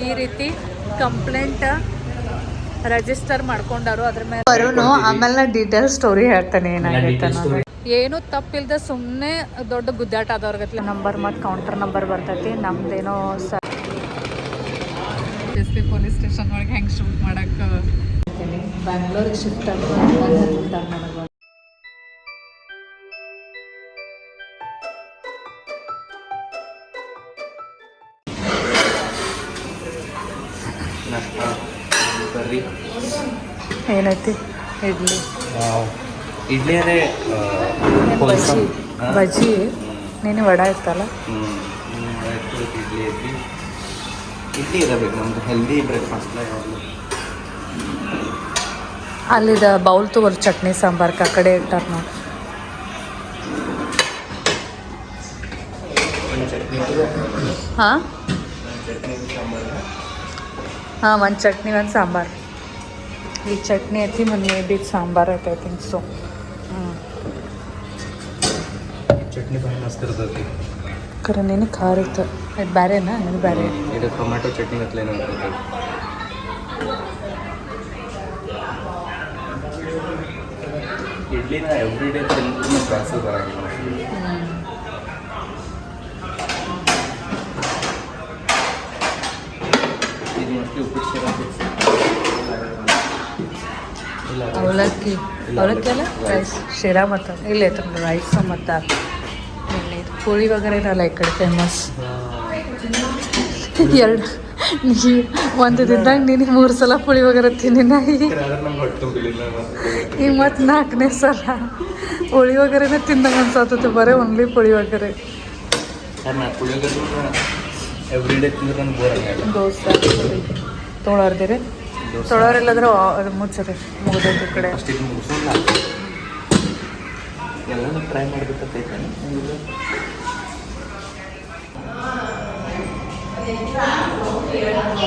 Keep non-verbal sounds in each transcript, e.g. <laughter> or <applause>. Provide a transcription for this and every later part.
ಈ ರೀತಿ complaint register ಮಾಡ್ಕೊಂಡಾರು ಅದ್ರ ಮೇಲೆ ಬರೋನು ಆಮೇಲೆ ನಾ ಡೀಟೇಲ್ ಸ್ಟೋರಿ ಹೇಳ್ತಾನೆ ಏನಾಗೈತೆ ಏನು ತಪ್ಪಿಲ್ದ ಸುಮ್ಮನೆ ದೊಡ್ಡ ಗುದ್ದಾಟ ಆದವ್ರಿಗತ್ಲೆ ನಂಬರ್ ಮತ್ತು ಕೌಂಟರ್ ನಂಬರ್ ಬರ್ತೈತಿ ನಮ್ದೇನೋ ಸ ಎಸ್ ಪಿ ಪೊಲೀಸ್ ಸ್ಟೇಷನ್ ಒಳಗೆ ಹೆಂಗೆ ಶೂಟ್ ಮಾಡಕ್ಕೆ ಬ್ಯಾಂಗ್ಳೂರಿಗೆ ಶಿಫ್ಟ್ ಆಗಿ ಏನೈತಿ ಇಡ್ಲಿ ಇಡ್ಲಿ ಅದೇ ಬಜ್ಜಿ ಬಜ್ಜಿ ನೀನು ವಡ ಇತ್ತಲ್ಲ ಇಡ್ಲಿ ಐತಿ ಇಡ್ಲಿ ಇರಬೇಕು ನಮ್ದು ಹೆಲ್ದಿ ಬ್ರೇಕ್ಫಾಸ್ಟ್ ಯಾವಾಗಲೂ ಅಲ್ಲಿದ ಬೌಲ್ ತಗೋರ್ ಚಟ್ನಿ ಸಾಂಬಾರ್ಗೆ ಆ ಕಡೆ ಇಟ್ಟಾರ ನೋಡಿ ಒಂದು ಚಟ್ನಿ ಹಾಂ ಚಟ್ನಿ ಸಾಂಬಾರು ಹಾಂ ಒಂದು ಚಟ್ನಿ ಒಂದು ಸಾಂಬಾರು ಈ ಚಟ್ನಿ ಐತಿ ಮತ್ತು ಮೇ ಬಿ ಸಾಂಬಾರು ಐತೆ ಐ ಥಿಂಕ್ ಸೊ ಚಟ್ನಿ ಭಾಳ ಮಸ್ತ್ ಇರ್ತೈತಿ ಕರೆ ನೀನು ಖಾರ ಇತ್ತು. ಇದು ಬೇರೆನಾ ಇದು ಬೇರೆ ಇದು ಟೊಮ್ಯಾಟೊ ಚಟ್ನಿ ಇರ್ತೈತಿ ಇಡ್ಲಿನ ಎವ್ರಿ ಡೇ ತಿಂದು ಪ್ರಾಸೆಸ್ ಬರೋಂಗಿಲ್ಲ ಇದು ಮೋಸ್ಟ್ಲಿ ಉಪ್ಪಿಟ್ಟು ಅವಲಕ್ಕಿ ಅವಲಕ್ಕಿ ಅಲ್ಲ. ರೈಸ್ ಶಿರಾ ಮತ್ತು ಇಲ್ಲ ಐತೆ ರೈಸ್ ಮತ್ತು ಇಲ್ಲಿ ಪುಳಿ ವಗರೆ ಇರಲ್ಲ ಈ ಕಡೆ ಫೇಮಸ್ ಎರಡು. ನೀ ಒಂದು ದಿನದಾಗ ನೀನು ಮೂರು ಸಲ ಪುಳಿ ವಗರೆ ತಿನ್ನಿ ನಾ ಈಗ ಮತ್ತು ನಾಲ್ಕನೇ ಸಲ ಪುಳಿ ವಗರೆನೇ ತಿಂದಂಗೆ ಅನ್ಸತ್ತೈತೆ ಬರೀ ಒನ್ಲಿ ಪುಳಿ ವಗರೆ. ದೋಸೆ ಪುಳಿ ತೊಳೋರ್ದಿರಿ. ತೊಳೋರಿಲ್ಲದ್ರೆ ಅದು ಮುಚ್ಚರಿ ಮುಗಿದೈತೆ ಈ ಕಡೆ. ಅಷ್ಟು ಇದು ಮುಗಿಸೋಲ್ಲ. ಎಲ್ಲನೂ ಟ್ರೈ ಮಾಡ್ಬೇಕಂತೈತೆ.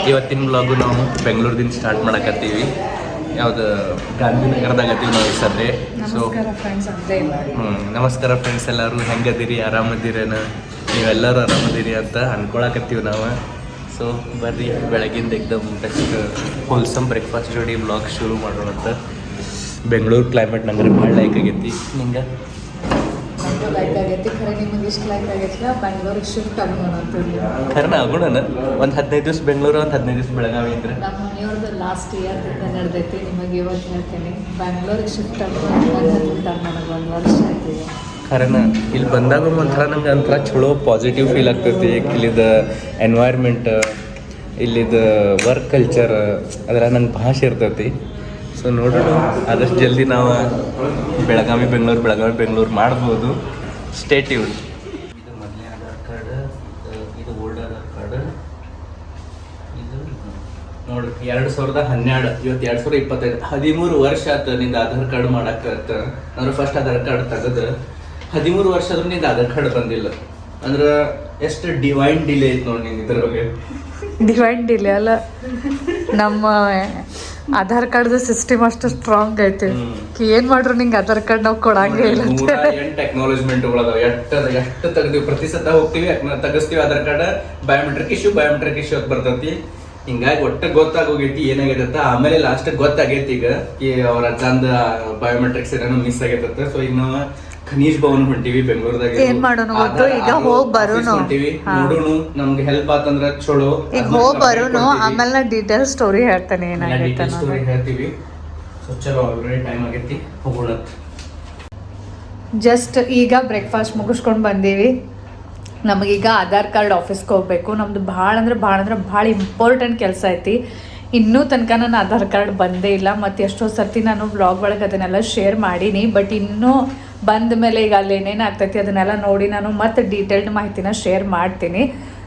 ಇವತ್ತಿನ ಬ್ಲಾಗು ನಾವು ಬೆಂಗಳೂರಿಂದ ಸ್ಟಾರ್ಟ್ ಮಾಡಕತ್ತೀವಿ. ಯಾವ್ದು ಗಾಂಧಿನಗರದಾಗ ಅದೀವಿ ನಾವು ಸದ್ರೆ ಸೊ ಹ್ಞೂ ನಮಸ್ಕಾರ ಫ್ರೆಂಡ್ಸ್ ಎಲ್ಲರೂ. ಹೆಂಗದಿರಿ? ಆರಾಮದಿರೇನ? ನೀವೆಲ್ಲರೂ ಆರಾಮದಿರಿ ಅಂತ ಅನ್ಕೊಳಕತ್ತೀವಿ ನಾವು. ಸೊ ಬರ್ರಿ ಬೆಳಗಿಂದ ಎಕ್ದಮ್ ಬೆಸ್ಟ್ ಹೋಲ್ಸಮ್ ಬ್ರೇಕ್ಫಾಸ್ಟ್ ಜೋಡಿ ಬ್ಲಾಗ್ ಶುರು ಮಾಡೋಣ ಅಂತ. ಬೆಂಗಳೂರು ಕ್ಲೈಮೇಟ್ ನಂಗೆ ಭಾಳ ಲೈಕ್ ಆಗೈತಿ. ನಿಂಗೆ? ಲೈಕ್ ಆಗೈತಿ ಖರೆ ನಿಮಗೆ ಇಷ್ಟು ಲೈಕ್ ಆಗೈತಿಲ್ಲ ಬ್ಯಾಂಗ್ಳೂರಿಗೆ ಶಿಫ್ಟ್ ಆಗೋಣ ಅಂತ ಖರನ ಆಗೋಣ ಒಂದು ಹದಿನೈದು ದಿವಸ ಬೆಂಗಳೂರು ಒಂದು ಹದಿನೈದು ದಿವಸ ಬೆಳಗಾವಿ ಅಂದ್ರೆ? ನಮ್ಮ ಮನೆಯವ್ರದ್ದು ಲಾಸ್ಟ್ ಇಯರ್ ನಡೆದೈತಿ ನಿಮಗೆ ಇವತ್ತು ಹೇಳ್ತೀನಿ. ಬೆಂಗಳೂರಿಗೆ ಶಿಫ್ಟ್ ಆಗೋಣ ನನಗೆ ಒಂದು ವರ್ಷ ಆಯ್ತು ಖರನ ಇಲ್ಲಿ ಬಂದಾಗ ಒಂಥರ ನಂಗೆ ಒಂಥರ ಚಲೋ ಪಾಸಿಟಿವ್ ಫೀಲ್ ಆಗ್ತೈತಿ. ಇಲ್ಲಿದ ಎನ್ವೈರ್ಮೆಂಟ್ ಇಲ್ಲಿದ ವರ್ಕ್ ಕಲ್ಚರ್ ಅದರ ನಂಗೆ ಭಾಷೆ ಇರ್ತೈತಿ. ಸೊ ನೋಡೋಣ. ಆದಷ್ಟು ಜಲ್ದಿ ನಾವು ಬೆಳಗಾವಿ, ಬೆಂಗಳೂರು ಬೆಳಗಾವಿ, ಬೆಂಗಳೂರು ಮಾಡ್ಬೋದು. ಸ್ಟೇಟ್ ಇವ್ ಇದು ಆಧಾರ್ ಕಾರ್ಡ್, ಇದು ಕಾರ್ಡ್. ಇದು ನೋಡ್ರಿ ಎರಡು ಸಾವಿರದ ಹನ್ನೆರಡು, ಇವತ್ತು ಎರಡು ಸಾವಿರದ ಇಪ್ಪತ್ತೈದು. ಹದಿಮೂರು ವರ್ಷ ಆತ ನಿಂದ ಆಧಾರ್ ಕಾರ್ಡ್ ಮಾಡಕ್ಕೆ ಅಂದ್ರೆ ಫಸ್ಟ್ ಆಧಾರ್ ಕಾರ್ಡ್ ತೆಗೆದು. ಹದಿಮೂರು ವರ್ಷ ಆದ್ರೂ ನಿಂದ ಆಧಾರ್ ಕಾರ್ಡ್ ಬಂದಿಲ್ಲ. ಅಂದ್ರೆ ಎಷ್ಟು ಡಿವೈನ್ ಡಿಲೇ ಐತೆ ನೋಡಿ ನಿಂದು ಬಗ್ಗೆ. ಡಿವೈನ್ ಡಿಲೇ ಅಲ್ಲ. ನಮ್ಮ ಆಧಾರ್ ಕಾರ್ಡ್ದು ಸಿಸ್ಟಮ್ ಅಷ್ಟು ಸ್ಟ್ರಾಂಗ್ ಐತಿ. ಏನ್ ಮಾಡ್ರು ನಿಂಗೆ ಆಧಾರ್ ಕಾರ್ಡ್ ನಾವು ಕೊಡಂಗೇ ಇಲ್ಲ ಅದಾವ. ಎಷ್ಟು ಎಷ್ಟು ತೆಗ್ದಿವಿ ಪ್ರತಿ ಸತ ಹೋಗ್ತೀವಿ ತಗಸ್ತಿವಿ Aadhaar card. Biometric issue biometric issue ಅಂತ ಬರ್ತೈತಿ. ಹಿಂಗಾಗಿ ಒಟ್ಟ ಗೊತ್ತಾಗೋಗೈತಿ ಏನಾಗೈತ ಆಮೇಲೆ ಲಾಸ್ಟ್ ಗೊತ್ತಾಗೈತಿ ಈಗ. ಈ ಅವ್ರ ಅಜ್ಜಂದ ಬಯೋಮೆಟ್ರಿಕ್ಸ್ ಏನೋ ಮಿಸ್ ಆಗೈತ ಸೊ ಈಗ ನಾವು ಖನೀಜ್ ಭವನ್ ಹೊಂಟಿವಿ ಬೆಂಗಳೂರದಾಗ. ಏನ್ ಮಾಡೋಣ ಗೊತ್ತು? ಈಗ ಹೋಗ್ ಬರೋಣ? ಹೊಂಟಿವಿ. ನೋಡೋಣ ನಮ್ಗೆ ಹೆಲ್ಪ್ ಆತಂದ್ರ ಚಲೋ. ಈಗ ಹೋಗಿ ಬರೋಣ? ಆಮೇಲೆ ನಾ ಡೀಟೇಲ್ ಸ್ಟೋರಿ ಹೇಳ್ತಾನೆ ಏನಾಗೈತೆ ಸ್ಟೋರಿ ಹೇಳ್ತೀವಿ. ಸೊ ಚಲೋ ಆಲ್ರೆಡಿ ಟೈಮ್ ಆಗೈತಿ. ಹೋಗೋಣ ಜಸ್ಟ್ ಈಗ ಬ್ರೇಕ್ಫಾಸ್ಟ್ ಮುಗಿಸ್ಕೊಂಡು ಬಂದೀವಿ. ನಮಗೀಗ ಆಧಾರ್ ಕಾರ್ಡ್ ಆಫೀಸ್ಗೆ ಹೋಗ್ಬೇಕು. ನಮ್ದು ಭಾಳ ಅಂದ್ರೆ ಭಾಳ ಅಂದ್ರೆ ಭಾಳ ಇಂಪಾರ್ಟೆಂಟ್ ಕೆಲಸ ಐತಿ. ಇನ್ನೂ ತನಕ ನನ್ನ ಆಧಾರ್ ಕಾರ್ಡ್ ಬಂದೇ ಇಲ್ಲ. ಮತ್ತು ಎಷ್ಟೋ ಸರ್ತಿ ನಾನು ಬ್ಲಾಗ್ ಒಳಗೆ ಅದನ್ನೆಲ್ಲ ಶೇರ್ ಮಾಡೀನಿ. ಬಟ್ ಇನ್ನೂ ಬಂದ ಮೇಲೆ ಈಗ ಅಲ್ಲಿ ಏನೇನು ಆಗ್ತೈತಿ ಅದನ್ನೆಲ್ಲ ನೋಡಿ ನಾನು ಮತ್ತೆ ಡೀಟೇಲ್ಡ್ ಮಾಹಿತಿನ ಶೇರ್ ಮಾಡ್ತೀನಿ.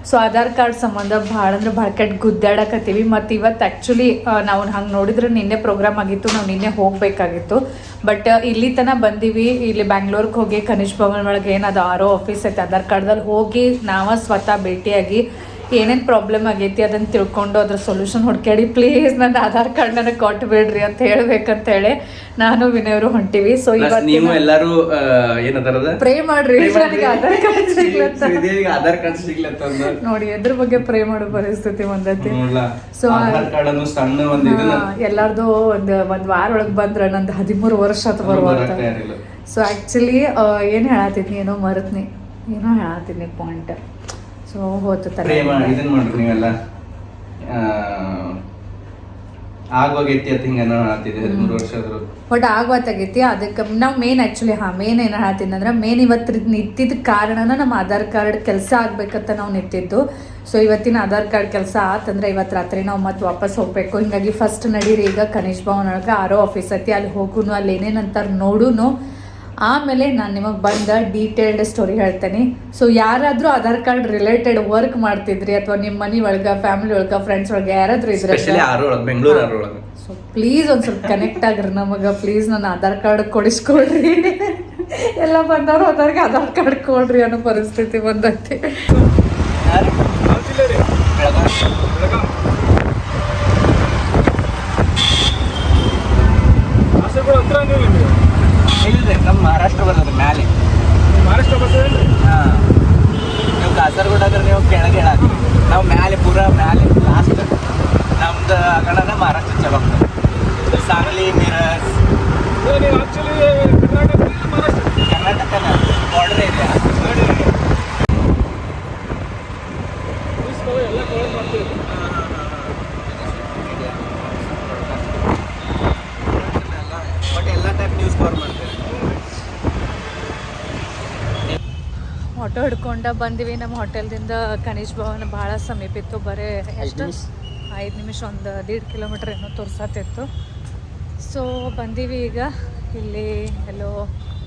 ಸೊ ಆಧಾರ್ ಕಾರ್ಡ್ ಸಂಬಂಧ ಭಾಳ ಅಂದ್ರೆ ಭಾಳ ಕೆಟ್ಟ ಗುದ್ದಾಡಕತ್ತೀವಿ. ಮತ್ತು ಇವತ್ತು ಆ್ಯಕ್ಚುಲಿ ನಾವು ಹಂಗೆ ನೋಡಿದ್ರೆ ನಿನ್ನೆ ಪ್ರೋಗ್ರಾಮ್ ಆಗಿತ್ತು, ನಾವು ನಿನ್ನೆ ಹೋಗಬೇಕಾಗಿತ್ತು. ಬಟ್ ಇಲ್ಲಿ ತನಕ ಬಂದೀವಿ. ಇಲ್ಲಿ ಬ್ಯಾಂಗ್ಳೂರ್ಗೆ ಹೋಗಿ ಖನಿಜ್ ಭವನ್ ಒಳಗೆ ಏನದು ಆರ್ ಆಫೀಸ್ ಐತೆ. ಆಧಾರ್ ಕಾರ್ಡ್ದಲ್ಲಿ ಹೋಗಿ ನಾವ ಸ್ವತಃ ಭೇಟಿಯಾಗಿ ಏನೇನು ಪ್ರಾಬ್ಲಮ್ ಆಗೈತಿ ಅದನ್ನು ತಿಳ್ಕೊಂಡು ಅದ್ರ ಸೊಲ್ಯೂಷನ್ ಹುಡ್ಕ್ಯಾಡಿ ಪ್ಲೀಸ್ ನನ್ನ ಆಧಾರ್ ಕಾರ್ಡ್ ನನಗೆ ಕೊಟ್ಬಿಡ್ರಿ ಅಂತ ಹೇಳ್ಬೇಕಂತ ಹೇಳಿ ನಾನು ವಿನಯವರು ಹೊಂಟಿವಿ. ಸೊ ಇವತ್ತು ನೀವು ಎಲ್ಲರೂ ಏನದಾರದ ಪ್ರೇ ಮಾಡ್ರಿ. ನನಗೆ ಆಧಾರ್ ಕಾರ್ಡ್ ಸಿಗ್ಲತ್ತ. ಆಧಾರ್ ಕಾರ್ಡ್ ನೋಡಿ ಎದ್ರ ಬಗ್ಗೆ ಪ್ರೇ ಮಾಡೋ ಪರಿಸ್ಥಿತಿ ಬಂದೈತಿ. ಸೊ So, ಆಧಾರ್ ಕಾರ್ಡ್ ಅನ್ನು ಸಣ್ಣ ಒಂದು ಎಲ್ಲಾರ್ದು ಒಂದು ಒಂದ್ ವಾರ ಒಳಗ್ ಬಂದ್ರ ನಂದು ಹದಿಮೂರು ವರ್ಷ ಅಥವಾ ಬರುವಂತ ಬರಕ್ ಸೊ ಆಕ್ಚುಲಿ ಏನು ಹೇಳತ್ತೀನಿ ಏನೋ ಮರತ್ನಿ. ಏನೋ ಹೇಳತ್ತೀನಿ ಪಾಯಿಂಟ್ ಸೊ ಹೋತು ಪ್ರೇ ಮಾಡಿ ಇದನ್ ಮಾಡ್ರಿ ನೀವೆಲ್ಲ. ಆಗೋಗೈತಿ ಅಂತ ಹಿಂಗ ಏನೋ ಹೇಳತ್ತಿದೆ ಹದಿಮೂರು ವರ್ಷ ಆದ್ರು. ಬಟ್ ಆಗೋತ್ತಾಗೈತಿ ಅದಕ್ಕೆ ನಾವು ಮೇನ್ ಆ್ಯಕ್ಚುಲಿ ಹಾಂ ಮೇನ್ ಏನು ಹೇಳ್ತೀನಿ ಅಂದ್ರೆ ಮೇನ್ ಇವತ್ತು ನಿಂತಿದ್ದ ಕಾರಣನ ನಮ್ಮ ಆಧಾರ್ ಕಾರ್ಡ್ ಕೆಲಸ ಆಗ್ಬೇಕಂತ ನಾವು ನಿಂತಿದ್ದು. ಸೊ ಇವತ್ತಿನ ಆಧಾರ್ ಕಾರ್ಡ್ ಕೆಲಸ ಆತಂದ್ರೆ ಇವತ್ತು ರಾತ್ರಿ ನಾವು ಮತ್ತೆ ವಾಪಸ್ ಹೋಗ್ಬೇಕು. ಹಿಂಗಾಗಿ ಫಸ್ಟ್ ನಡೀರಿ ಈಗ ಕನಿಷ್ ಭವನ್ ಒಳಗೆ ಆರೋ ಆಫೀಸ್ ಐತಿ ಅಲ್ಲಿ ಹೋಗುನು ಅಲ್ಲಿ ಏನೇನು ಅಂತಾರೆ ನೋಡುನು. ಆಮೇಲೆ ನಾನು ನಿಮಗೆ ಬಂದ ಡೀಟೇಲ್ಡ್ ಸ್ಟೋರಿ ಹೇಳ್ತೇನೆ. ಸೊ ಯಾರಾದರೂ ಆಧಾರ್ ಕಾರ್ಡ್ ರಿಲೇಟೆಡ್ ವರ್ಕ್ ಮಾಡ್ತಿದ್ರಿ ಅಥವಾ ನಿಮ್ಮ ಮನೆ ಒಳಗೆ ಫ್ಯಾಮಿಲಿ ಒಳಗೆ ಫ್ರೆಂಡ್ಸ್ ಒಳಗೆ ಯಾರಾದರೂ ಇದ್ರೆ ಸೊ ಪ್ಲೀಸ್ ಒಂದು ಸ್ವಲ್ಪ ಕನೆಕ್ಟ್ ಆಗ್ರಿ ನಮಗೆ. ಪ್ಲೀಸ್ ನನ್ನ ಆಧಾರ್ ಕಾರ್ಡ್ ಕೊಡಿಸ್ಕೊಳ್ರಿ. ಎಲ್ಲ ಬಂದವರು ಅದ್ರಿಗೆ ಆಧಾರ್ ಕಾರ್ಡ್ ಕೊಡ್ರಿ ಅನ್ನೋ ಪರಿಸ್ಥಿತಿ ಬಂದೈತಿ ಕಾಸರಗೋಡು ಹತ್ರ ನೀವು ನಿಮಗೆ ಇಲ್ರಿ ನಮ್ಮ ಮಹಾರಾಷ್ಟ್ರ ಬರ್ತದೆ ಮ್ಯಾಲೆ. ಮಹಾರಾಷ್ಟ್ರ ಬರ್ತದೆ ಹಾಂ. ನೀವು ಕಾಸರಗೋಡ ಅಂದ್ರೆ ನೀವು ಕೆಳಗೆ ಹೇಳ. ನಾವು ಮ್ಯಾಲೆ ಪೂರ ಮ್ಯಾಲೆ ಲಾಸ್ಟ್ ನಮ್ದು ಆಗಣನ ಮಹಾರಾಷ್ಟ್ರ ಚಲೋ ಆಗ್ತದೆ. ಸಾಂಗ್ಲಿ ಮಿರಸ್. ನೀವು ಆಕ್ಚುಲಿ ಕರ್ನಾಟಕ ಮಹಾರಾಷ್ಟ್ರ ಕರ್ನಾಟಕನ ಬಾರ್ಡರ್ ಏರಿಯಾ ಆಟೋ ಹಿಡ್ಕೊಂಡ ಬಂದಿವಿ. ನಮ್ಮ ಹೋಟೆಲ್ದಿಂದ ಕನಿಷ್ ಭವನ ಭಾಳ ಸಮೀಪ ಇತ್ತು. ಬರೇ ಎಷ್ಟು ಐದು ನಿಮಿಷ ಒಂದು ದೀಡ್ ಕಿಲೋಮೀಟ್ರ್ ಏನೋ ತೋರ್ಸತ್ತಿತ್ತು ಸೊ ಬಂದೀವಿ ಈಗ. ಇಲ್ಲಿ ಎಲ್ಲೋ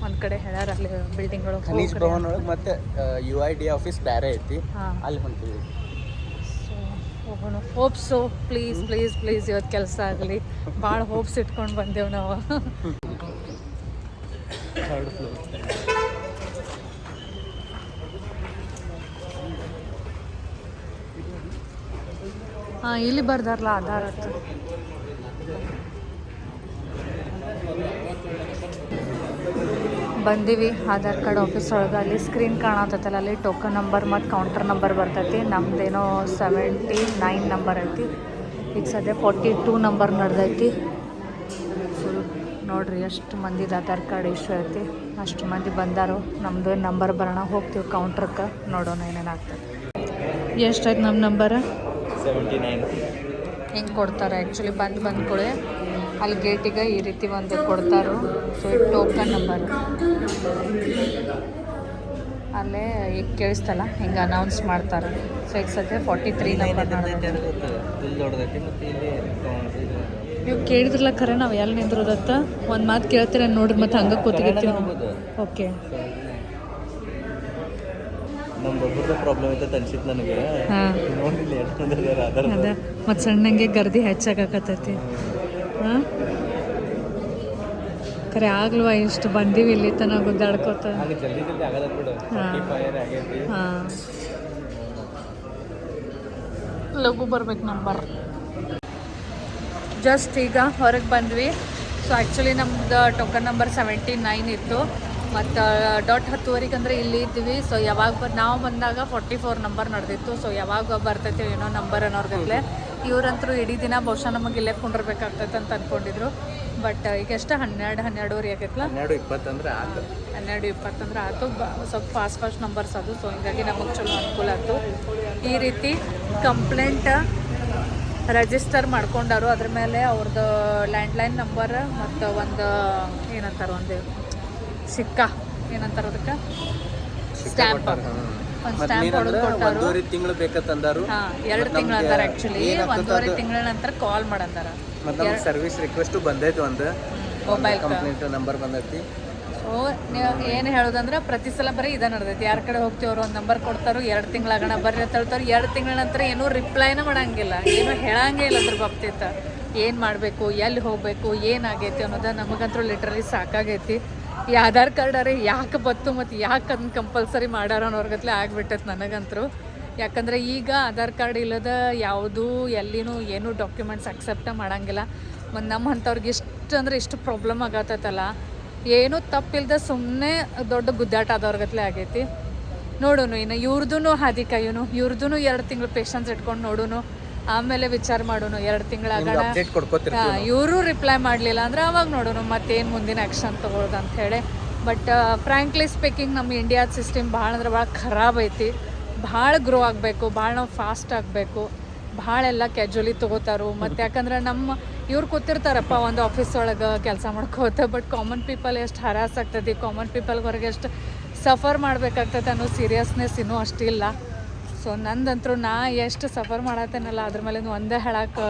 ಒಂದು ಕಡೆ ಹೇಳ್ಯಾರ ಅಲ್ಲಿ ಬಿಲ್ಡಿಂಗ್ಗಳು ಖನೀಜ್ ಭವನ್ ಒಳಗೆ ಮತ್ತೆ ಯು ಐ ಡಿ ಆಫೀಸ್ ಬೇರೆ ಐತಿ. ಹಾಂ. ಅಲ್ಲಿ ಹೊಂಟಿವಿ. ಸೊ ಹೋಗೋಣ. ಹೋಪ್ಸು ಪ್ಲೀಸ್ ಪ್ಲೀಸ್ ಪ್ಲೀಸ್ ಇವತ್ತು ಕೆಲಸ ಆಗಲಿ. ಭಾಳ ಹೋಪ್ಸ್ ಇಟ್ಕೊಂಡು ಬಂದೆವು ನಾವು. <laughs> ಥರ್ಡ್ ಫ್ಲೋರ್ ಹಾಂ, ಇಲ್ಲಿ ಬರ್ದಾರಲ್ಲ ಆಧಾರ್ ಬಂದಿವಿ, ಆಧಾರ್ ಕಾರ್ಡ್ ಆಫೀಸ್ ಒಳಗೆ. ಅಲ್ಲಿ ಸ್ಕ್ರೀನ್ ಕಾಣತ್ತಲ್ಲ, ಅಲ್ಲಿ ಟೋಕನ್ ನಂಬರ್ ಮತ್ತು ಕೌಂಟರ್ ನಂಬರ್ ಬರ್ತೈತಿ. ನಮ್ಮದೇನೋ ಸೆವೆಂಟಿ ನೈನ್ ನಂಬರ್ ಐತಿ. ಈಗ ಸದ್ಯ ಫೋರ್ಟಿ ಟೂ ನಂಬರ್ ನಡೆದೈತಿ ನೋಡ್ರಿ, ಎಷ್ಟು ಮಂದಿದು ಆಧಾರ್ ಕಾರ್ಡ್ ಇಶ್ಯೂ ಐತಿ. ಅಷ್ಟು ಮಂದಿ ಬಂದಾರು ನಮ್ಮದು ನಂಬರ್ ಬರೋಣ, ಹೋಗ್ತೀವಿ ಕೌಂಟ್ರಕ್ಕೆ ನೋಡೋಣ ಏನೇನು ಆಗ್ತದೆ ಎಷ್ಟಾಯ್ತು ನಮ್ಮ ನಂಬರ್ ಸೆವೆಂಟಿ ನೈನ್ ಹಿಂಗೆ ಕೊಡ್ತಾರೆ? ಆ್ಯಕ್ಚುಲಿ ಬಂದು ಬಂದ ಕೂಡ. ಅಲ್ಲಿ ಗೇಟಿಗೆ ಈ ರೀತಿ ಒಂದು ಕೊಡ್ತಾರೆ. ಸೊ ಟೋಕನ್ ನಂಬರ್ ಅಲ್ಲೇ ಈಗ ಕೇಳಿಸ್ತಲ್ಲ ಹಿಂಗೆ ಅನೌನ್ಸ್ ಮಾಡ್ತಾರೆ. ಸೊ ಈಗ ಸದ್ಯ ಫಾರ್ಟಿ ತ್ರೀ ನಂಬರ್ ನೀವು ಕೇಳಿದ್ರಲ್ಲ ಖರೆ ನಾವು ಎಲ್ಲಿ ನಿಂದ್ರೋದತ್ತ? ಒಂದು ಮಾತು ಕೇಳ್ತೀರ ನೋಡ್ರಿ ಮತ್ತೆ ಹಂಗೆ ಕೂತಿರ್ತೀವಿ ಓಕೆ ನಮ್ಮ ಒಬ್ಬರದ ಪ್ರಾಬ್ಲಮ್ ಐತೆ ಅನ್ಸಿತ್ತು ನನಗೆ. ಹಾಂ. ನೋಡಿಲ್ಲ ಎಷ್ಟು ಮಂದಿ ಅದಾರ ಅದ ಮತ್ತು ಸಣ್ಣಂಗೆ ಗರ್ದಿ ಹೆಚ್ಚಾಗತೈತಿ ಹಾಂ? ಖರೆ ಆಗ್ಲ್ವಾ ಇಷ್ಟು ಬಂದೀವಿ ಇಲ್ಲಿ ತನಕ ಗುದ್ದಾಡ್ಕೋತ. ಜಲ್ದಿ ಆಗದ ಬಿಡು. ಹಾಂ. ಲಘು ಬರ್ಬೇಕು ನಂಬರ್. ಜಸ್ಟ್ ಈಗ ಹೊರಗೆ ಬಂದ್ವಿ. ಸೊ ಆ್ಯಕ್ಚುಲಿ ನಮ್ದು ಟೋಕನ್ ನಂಬರ್ ಸೆವೆಂಟಿ ನೈನ್ ಇತ್ತು. ಮತ್ತು ಡಾಟ್ ಹತ್ತುವರೆಗೆ ಅಂದರೆ ಇಲ್ಲಿ ಇದ್ವಿ ಸೊ ಯಾವಾಗ ಬ ನಾವು ಬಂದಾಗ ಫಾರ್ಟಿ ಫೋರ್ ನಂಬರ್ ನಡೆದಿತ್ತು. ಸೊ ಯಾವಾಗ ಬರ್ತೈತೆ ಏನೋ ನಂಬರ್ ಅನ್ನೋರ್ಗತ್ಲೆ. ಇವ್ರಂತರೂ ಇಡೀ ದಿನ ಬಹುಶಃ ನಮಗೆ ಇಲ್ಲೇ ಕುಂಡಿರ್ಬೇಕಾಗ್ತೈತೆ ಅಂತ ಅಂದ್ಕೊಂಡಿದ್ರು ಬಟ್ ಈಗ ಎಷ್ಟು? ಹನ್ನೆರಡು ಹನ್ನೆರಡುವರೆ ಆಗೈತಲ್ಲ ಹನ್ನೆರಡು ಇಪ್ಪತ್ತಂದ್ರೆ ಆತು. ಹನ್ನೆರಡು ಇಪ್ಪತ್ತಂದ್ರೆ ಆಯ್ತು ಬ ಸ್ವಲ್ಪ ಫಾಸ್ಟ್ ಫಾಸ್ಟ್ ನಂಬರ್ಸ್ ಅದು. ಸೊ ಹಿಂಗಾಗಿ ನಮಗೆ ಚಲೋ ಅನುಕೂಲ ಆಯಿತು ಈ ರೀತಿ ಕಂಪ್ಲೇಂಟ್ ರೆಜಿಸ್ಟರ್ ಮಾಡ್ಕೊಂಡಾರು. ಅದ್ರ ಮೇಲೆ ಅವ್ರದ್ದು ಲ್ಯಾಂಡ್ಲೈನ್ ನಂಬರ್ ಮತ್ತು ಒಂದು ಏನಂತಾರೆ ಒಂದು ಸಿಕ್ಕ. ಏನಂತಾರ ಅದಕ್ಕೆ ಸ್ಟ್ಯಾಂಪ್. ಒಂದು ಸ್ಟ್ಯಾಂಪ್ ಹೊಡೆದು ಕೊಟ್ಟಾರು ಒಂದೂವರೆ ತಿಂಗಳು ಬೇಕಂತಂದಾರು. ಹಾಂ ಎರಡು ತಿಂಗಳು ಅಂತಾರೆ ಆ್ಯಕ್ಚುಲಿ ಒಂದೂವರೆ ತಿಂಗಳ ನಂತರ ಕಾಲ್ ಮಾಡಂದಾರ. ಮತ್ತೆ ನಮ್ಗೆ ಸರ್ವಿಸ್ ರಿಕ್ವೆಸ್ಟು ಬಂದೈತೆ ಒಂದು. ಮೊಬೈಲ್ ಕಂಪ್ಲೇಂಟ್ ನಂಬರ್ ಬಂದೈತಿ. ಸೊ ನೀವು ಏನು ಹೇಳೋದಂದ್ರೆ ಪ್ರತಿ ಸಲ ಬರೀ ಇದ ನಡೆದೈತಿ. ಯಾರ ಕಡೆ ಹೋಗ್ತೀವಿ ಅವ್ರು ಒಂದು ನಂಬರ್ ಕೊಡ್ತಾರೋ ಎರಡು ತಿಂಗಳಾಗಣ ಬರ್ರಿ ಅಂತ ಹೇಳ್ತಾರೆ ಎರಡು ತಿಂಗಳ ನಂತರ ಏನೂ ರಿಪ್ಲೈನ ಮಾಡಂಗಿಲ್ಲ. ಏನೂ ಹೇಳಂಗೇ ಇಲ್ಲ ಅದ್ರ ಬಾಪ್ತಿತ್ತ ಏನು ಮಾಡಬೇಕು ಎಲ್ಲಿ ಹೋಗಬೇಕು ಏನಾಗೈತಿ ಅನ್ನೋದು ನಮಗಂತೂ ಲಿಟ್ರಲಿ ಸಾಕಾಗೈತಿ. ಈ ಆಧಾರ್ ಕಾರ್ಡ್ ಅರೆ ಯಾಕೆ ಬತ್ತು ಮತ್ತು ಯಾಕೆ ಅದನ್ನ ಕಂಪಲ್ಸರಿ ಮಾಡ್ಯಾರ ಅನ್ನೋರ್ಗತ್ಲೆ ಆಗ್ಬಿಟ್ಟೈತೆ ನನಗಂತೂ ಯಾಕಂದರೆ ಈಗ ಆಧಾರ್ ಕಾರ್ಡ್ ಇಲ್ಲದ ಯಾವುದೂ, ಎಲ್ಲಿನೂ ಏನೂ ಡಾಕ್ಯುಮೆಂಟ್ಸ್ ಅಕ್ಸೆಪ್ಟ ಮಾಡೋಂಗಿಲ್ಲ. ಮತ್ತು ನಮ್ಮ ಅಂಥವ್ರಿಗೆ ಇಷ್ಟು ಅಂದರೆ ಇಷ್ಟು ಪ್ರಾಬ್ಲಮ್ ಆಗತ್ತಲ್ಲ ಏನೂ ತಪ್ಪಿಲ್ಲದೆ ಸುಮ್ಮನೆ ದೊಡ್ಡ ಗುದ್ದಾಟ ಆದವ್ರಗತ್ಲೆ ಆಗೈತಿ. ನೋಡೋನು ಇನ್ನು ಇವ್ರದ್ದು ಹಾದಿ ಕಾಯೋನು ಇವ್ರದ್ದು ಎರಡು ತಿಂಗಳು ಪೇಷನ್ಸ್ ಇಟ್ಕೊಂಡು ನೋಡೋನು. ಆಮೇಲೆ ವಿಚಾರ ಮಾಡೋಣ ಎರಡು ತಿಂಗಳಾಗಣ ಇವರು ರಿಪ್ಲೈ ಮಾಡಲಿಲ್ಲ ಅಂದ್ರೆ ಅವಾಗ ನೋಡೋಣ ಮತ್ತೇನು ಮುಂದಿನ ಆ್ಯಕ್ಷನ್ ತಗೊಳ್ಳೋದು ಅಂತ ಹೇಳಿ. ಬಟ್ ಫ್ರಾಂಕ್ಲಿ ಸ್ಪೀಕಿಂಗ್ ನಮ್ಮ ಇಂಡಿಯಾದ ಸಿಸ್ಟಮ್ ಭಾಳ ಅಂದ್ರೆ ಭಾಳ ಖರಾಬ್ ಐತಿ. ಭಾಳ ಗ್ರೋ ಆಗಬೇಕು ಭಾಳ ನಾವು ಫಾಸ್ಟ್ ಆಗಬೇಕು. ಭಾಳ ಎಲ್ಲ ಕ್ಯಾಜುವಲಿ ತೊಗೋತಾರು. ಮತ್ತು ಯಾಕಂದ್ರೆ ನಮ್ಮ ಇವ್ರು ಕೂತಿರ್ತಾರಪ್ಪ ಒಂದು ಆಫೀಸ್ ಒಳಗೆ ಕೆಲಸ ಮಾಡ್ಕೋತ ಬಟ್ ಕಾಮನ್ ಪೀಪಲ್ ಎಷ್ಟು ಹರಾಸ್ ಆಗ್ತದೆ ಕಾಮನ್ ಪೀಪಲ್ಗೆ ಹೊರಗೆ ಎಷ್ಟು ಸಫರ್ ಮಾಡಬೇಕಾಗ್ತದೆ ಅನ್ನೋ ಸೀರಿಯಸ್ನೆಸ್ ಇನ್ನೂ ಅಷ್ಟಿಲ್ಲ ಸೊ ನಂದಂತರೂ ನಾ ಎಷ್ಟು ಸಫರ್ ಮಾಡತ್ತೇನಲ್ಲ ಅದ್ರ ಮೇಲೆ ಒಂದೇ ಹೇಳಕ್ಕೆ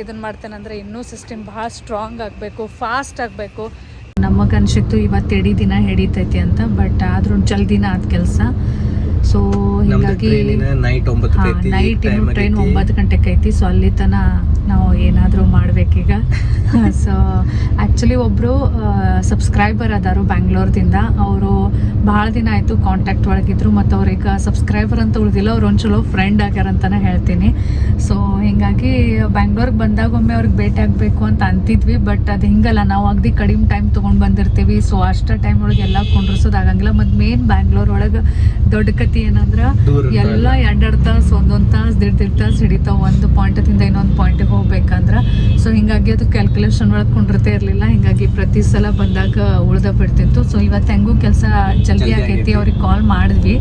ಮಾಡ್ತೇನೆ ಮಾಡ್ತೇನೆಂದ್ರೆ ಇನ್ನೂ ಸಿಸ್ಟಮ್ ಭಾಳ ಸ್ಟ್ರಾಂಗ್ ಆಗಬೇಕು ಫಾಸ್ಟ್ ಆಗಬೇಕು. ನಮಗನ್ಸಿತ್ತು ಇವತ್ತು ಇಡೀ ದಿನ ಹಿಡಿತೈತಿ ಅಂತ ಬಟ್ ಆದ್ರೂ ಜಲ್ದಿನ ಆದ ಕೆಲಸ. ಸೊ ಹೀಗಾಗಿ ನೈಟ್ ಟ್ರೈನ್ ಒಂಬತ್ತು ಗಂಟೆಗೆ ಐತಿ ಸೊ ಅಲ್ಲಿ ತನ ನಾವು ಏನಾದರೂ ಮಾಡಬೇಕೀಗ. ಸೊ ಆ್ಯಕ್ಚುಲಿ ಒಬ್ಬರು ಸಬ್ಸ್ಕ್ರೈಬರ್ ಅದಾರು ಬ್ಯಾಂಗ್ಳೂರ್ದಿಂದ ಅವರು ಭಾಳ ದಿನ ಆಯಿತು ಕಾಂಟ್ಯಾಕ್ಟ್ ಒಳಗಿದ್ರು ಮತ್ತು ಅವ್ರೀಗ ಸಬ್ಸ್ಕ್ರೈಬರ್ ಅಂತ ಉಳಿದಿಲ್ಲ ಅವ್ರು ಒಂದು ಚಲೋ ಫ್ರೆಂಡ್ ಆಗ್ಯಾರ ಅಂತಲೇ ಹೇಳ್ತೀನಿ. ಸೊ ಹಿಂಗಾಗಿ ಬ್ಯಾಂಗ್ಳೂರ್ಗೆ ಬಂದಾಗ ಒಮ್ಮೆ ಅವ್ರಿಗೆ ಭೇಟಿ ಆಗಬೇಕು ಅಂತ ಅಂತಿದ್ವಿ ಬಟ್ ಅದು ಹಿಂಗಲ್ಲ. ನಾವು ಅಗದಿ ಕಡಿಮೆ ಟೈಮ್ ತೊಗೊಂಡು ಬಂದಿರ್ತೀವಿ. ಸೊ ಅಷ್ಟು ಟೈಮ್ ಒಳಗೆ ಎಲ್ಲ ಕುಂಡ್ರಸೋದು ಆಗಂಗಿಲ್ಲ. ಮತ್ತು ಮೇನ್ ಬ್ಯಾಂಗ್ಳೂರ್ ಒಳಗೆ ದೊಡ್ಡ ಕತಿ ಏನಂದ್ರೆ. ಎಲ್ಲ ಎರಡೆರಡು ತಾಸು ಒಂದೊಂದು ತಾಸು ದಿಡ್ ದಿಡ್ ತಾಸು ಹಿಡಿತಾವೆ. ಒಂದು ಪಾಯಿಂಟದಿಂದ ಇನ್ನೊಂದು ಪಾಯಿಂಟಿಗೆ ಹೋಗ್ಬೇಕಂದ್ರೆ? ಸೊ ಹಿಂಗಾಗಿ ಅದು ಕ್ಯಾಲ್ಕುಲೇಷನ್ ಒಳಗೆ ಕುಂಡಿರ್ತೇ ಇರಲಿಲ್ಲ. ಹಿಂಗಾಗಿ ಪ್ರತಿ ಸಲ ಬಂದಾಗ ಉಳ್ದ ಬಿಡ್ತಿತ್ತು. ಸೊ ಇವತ್ತು ಹೆಂಗೂ ಕೆಲಸ ಜಲ್ದಿ ಆಗೈತಿ. ಅವ್ರಿಗೆ ಕಾಲ್ ಮಾಡಿದ್ವಿ.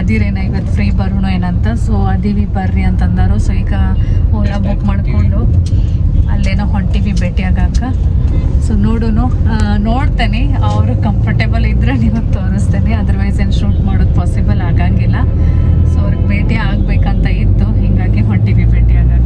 ಅದಿರೇನ ಇವತ್ತು ಫ್ರೀ ಬರೋಣ ಏನಂತ. ಸೊ ಅದೀವಿ ಬರ್ರಿ ಅಂತಂದಾರು. ಸೊ ಈಗ ಓಲಾ ಬುಕ್ ಮಾಡಿಕೊಂಡು ಅಲ್ಲೇನೋ ಹೊಂಟಿವಿ ಭೇಟಿ ಆಗಾಕ ಸೊ ನೋಡೋನು. ನೋಡ್ತೇನೆ. ಅವರು ಕಂಫರ್ಟೇಬಲ್ ಇದ್ರೆ ನಿಮಗೆ ತೋರಿಸ್ತೇನೆ. ಅದರ್ವೈಸ್ ಏನು ಶೂಟ್ ಮಾಡೋದು ಪಾಸಿಬಲ್ ಆಗಂಗಿಲ್ಲ ಸೊ ಅವ್ರಿಗೆ ಭೇಟಿ ಆಗ್ಬೇಕಂತ ಇತ್ತು ಹಿಂಗಾಗಿ ಹೊಂಟಿವಿ ಭೇಟಿ ಆಗಾಕ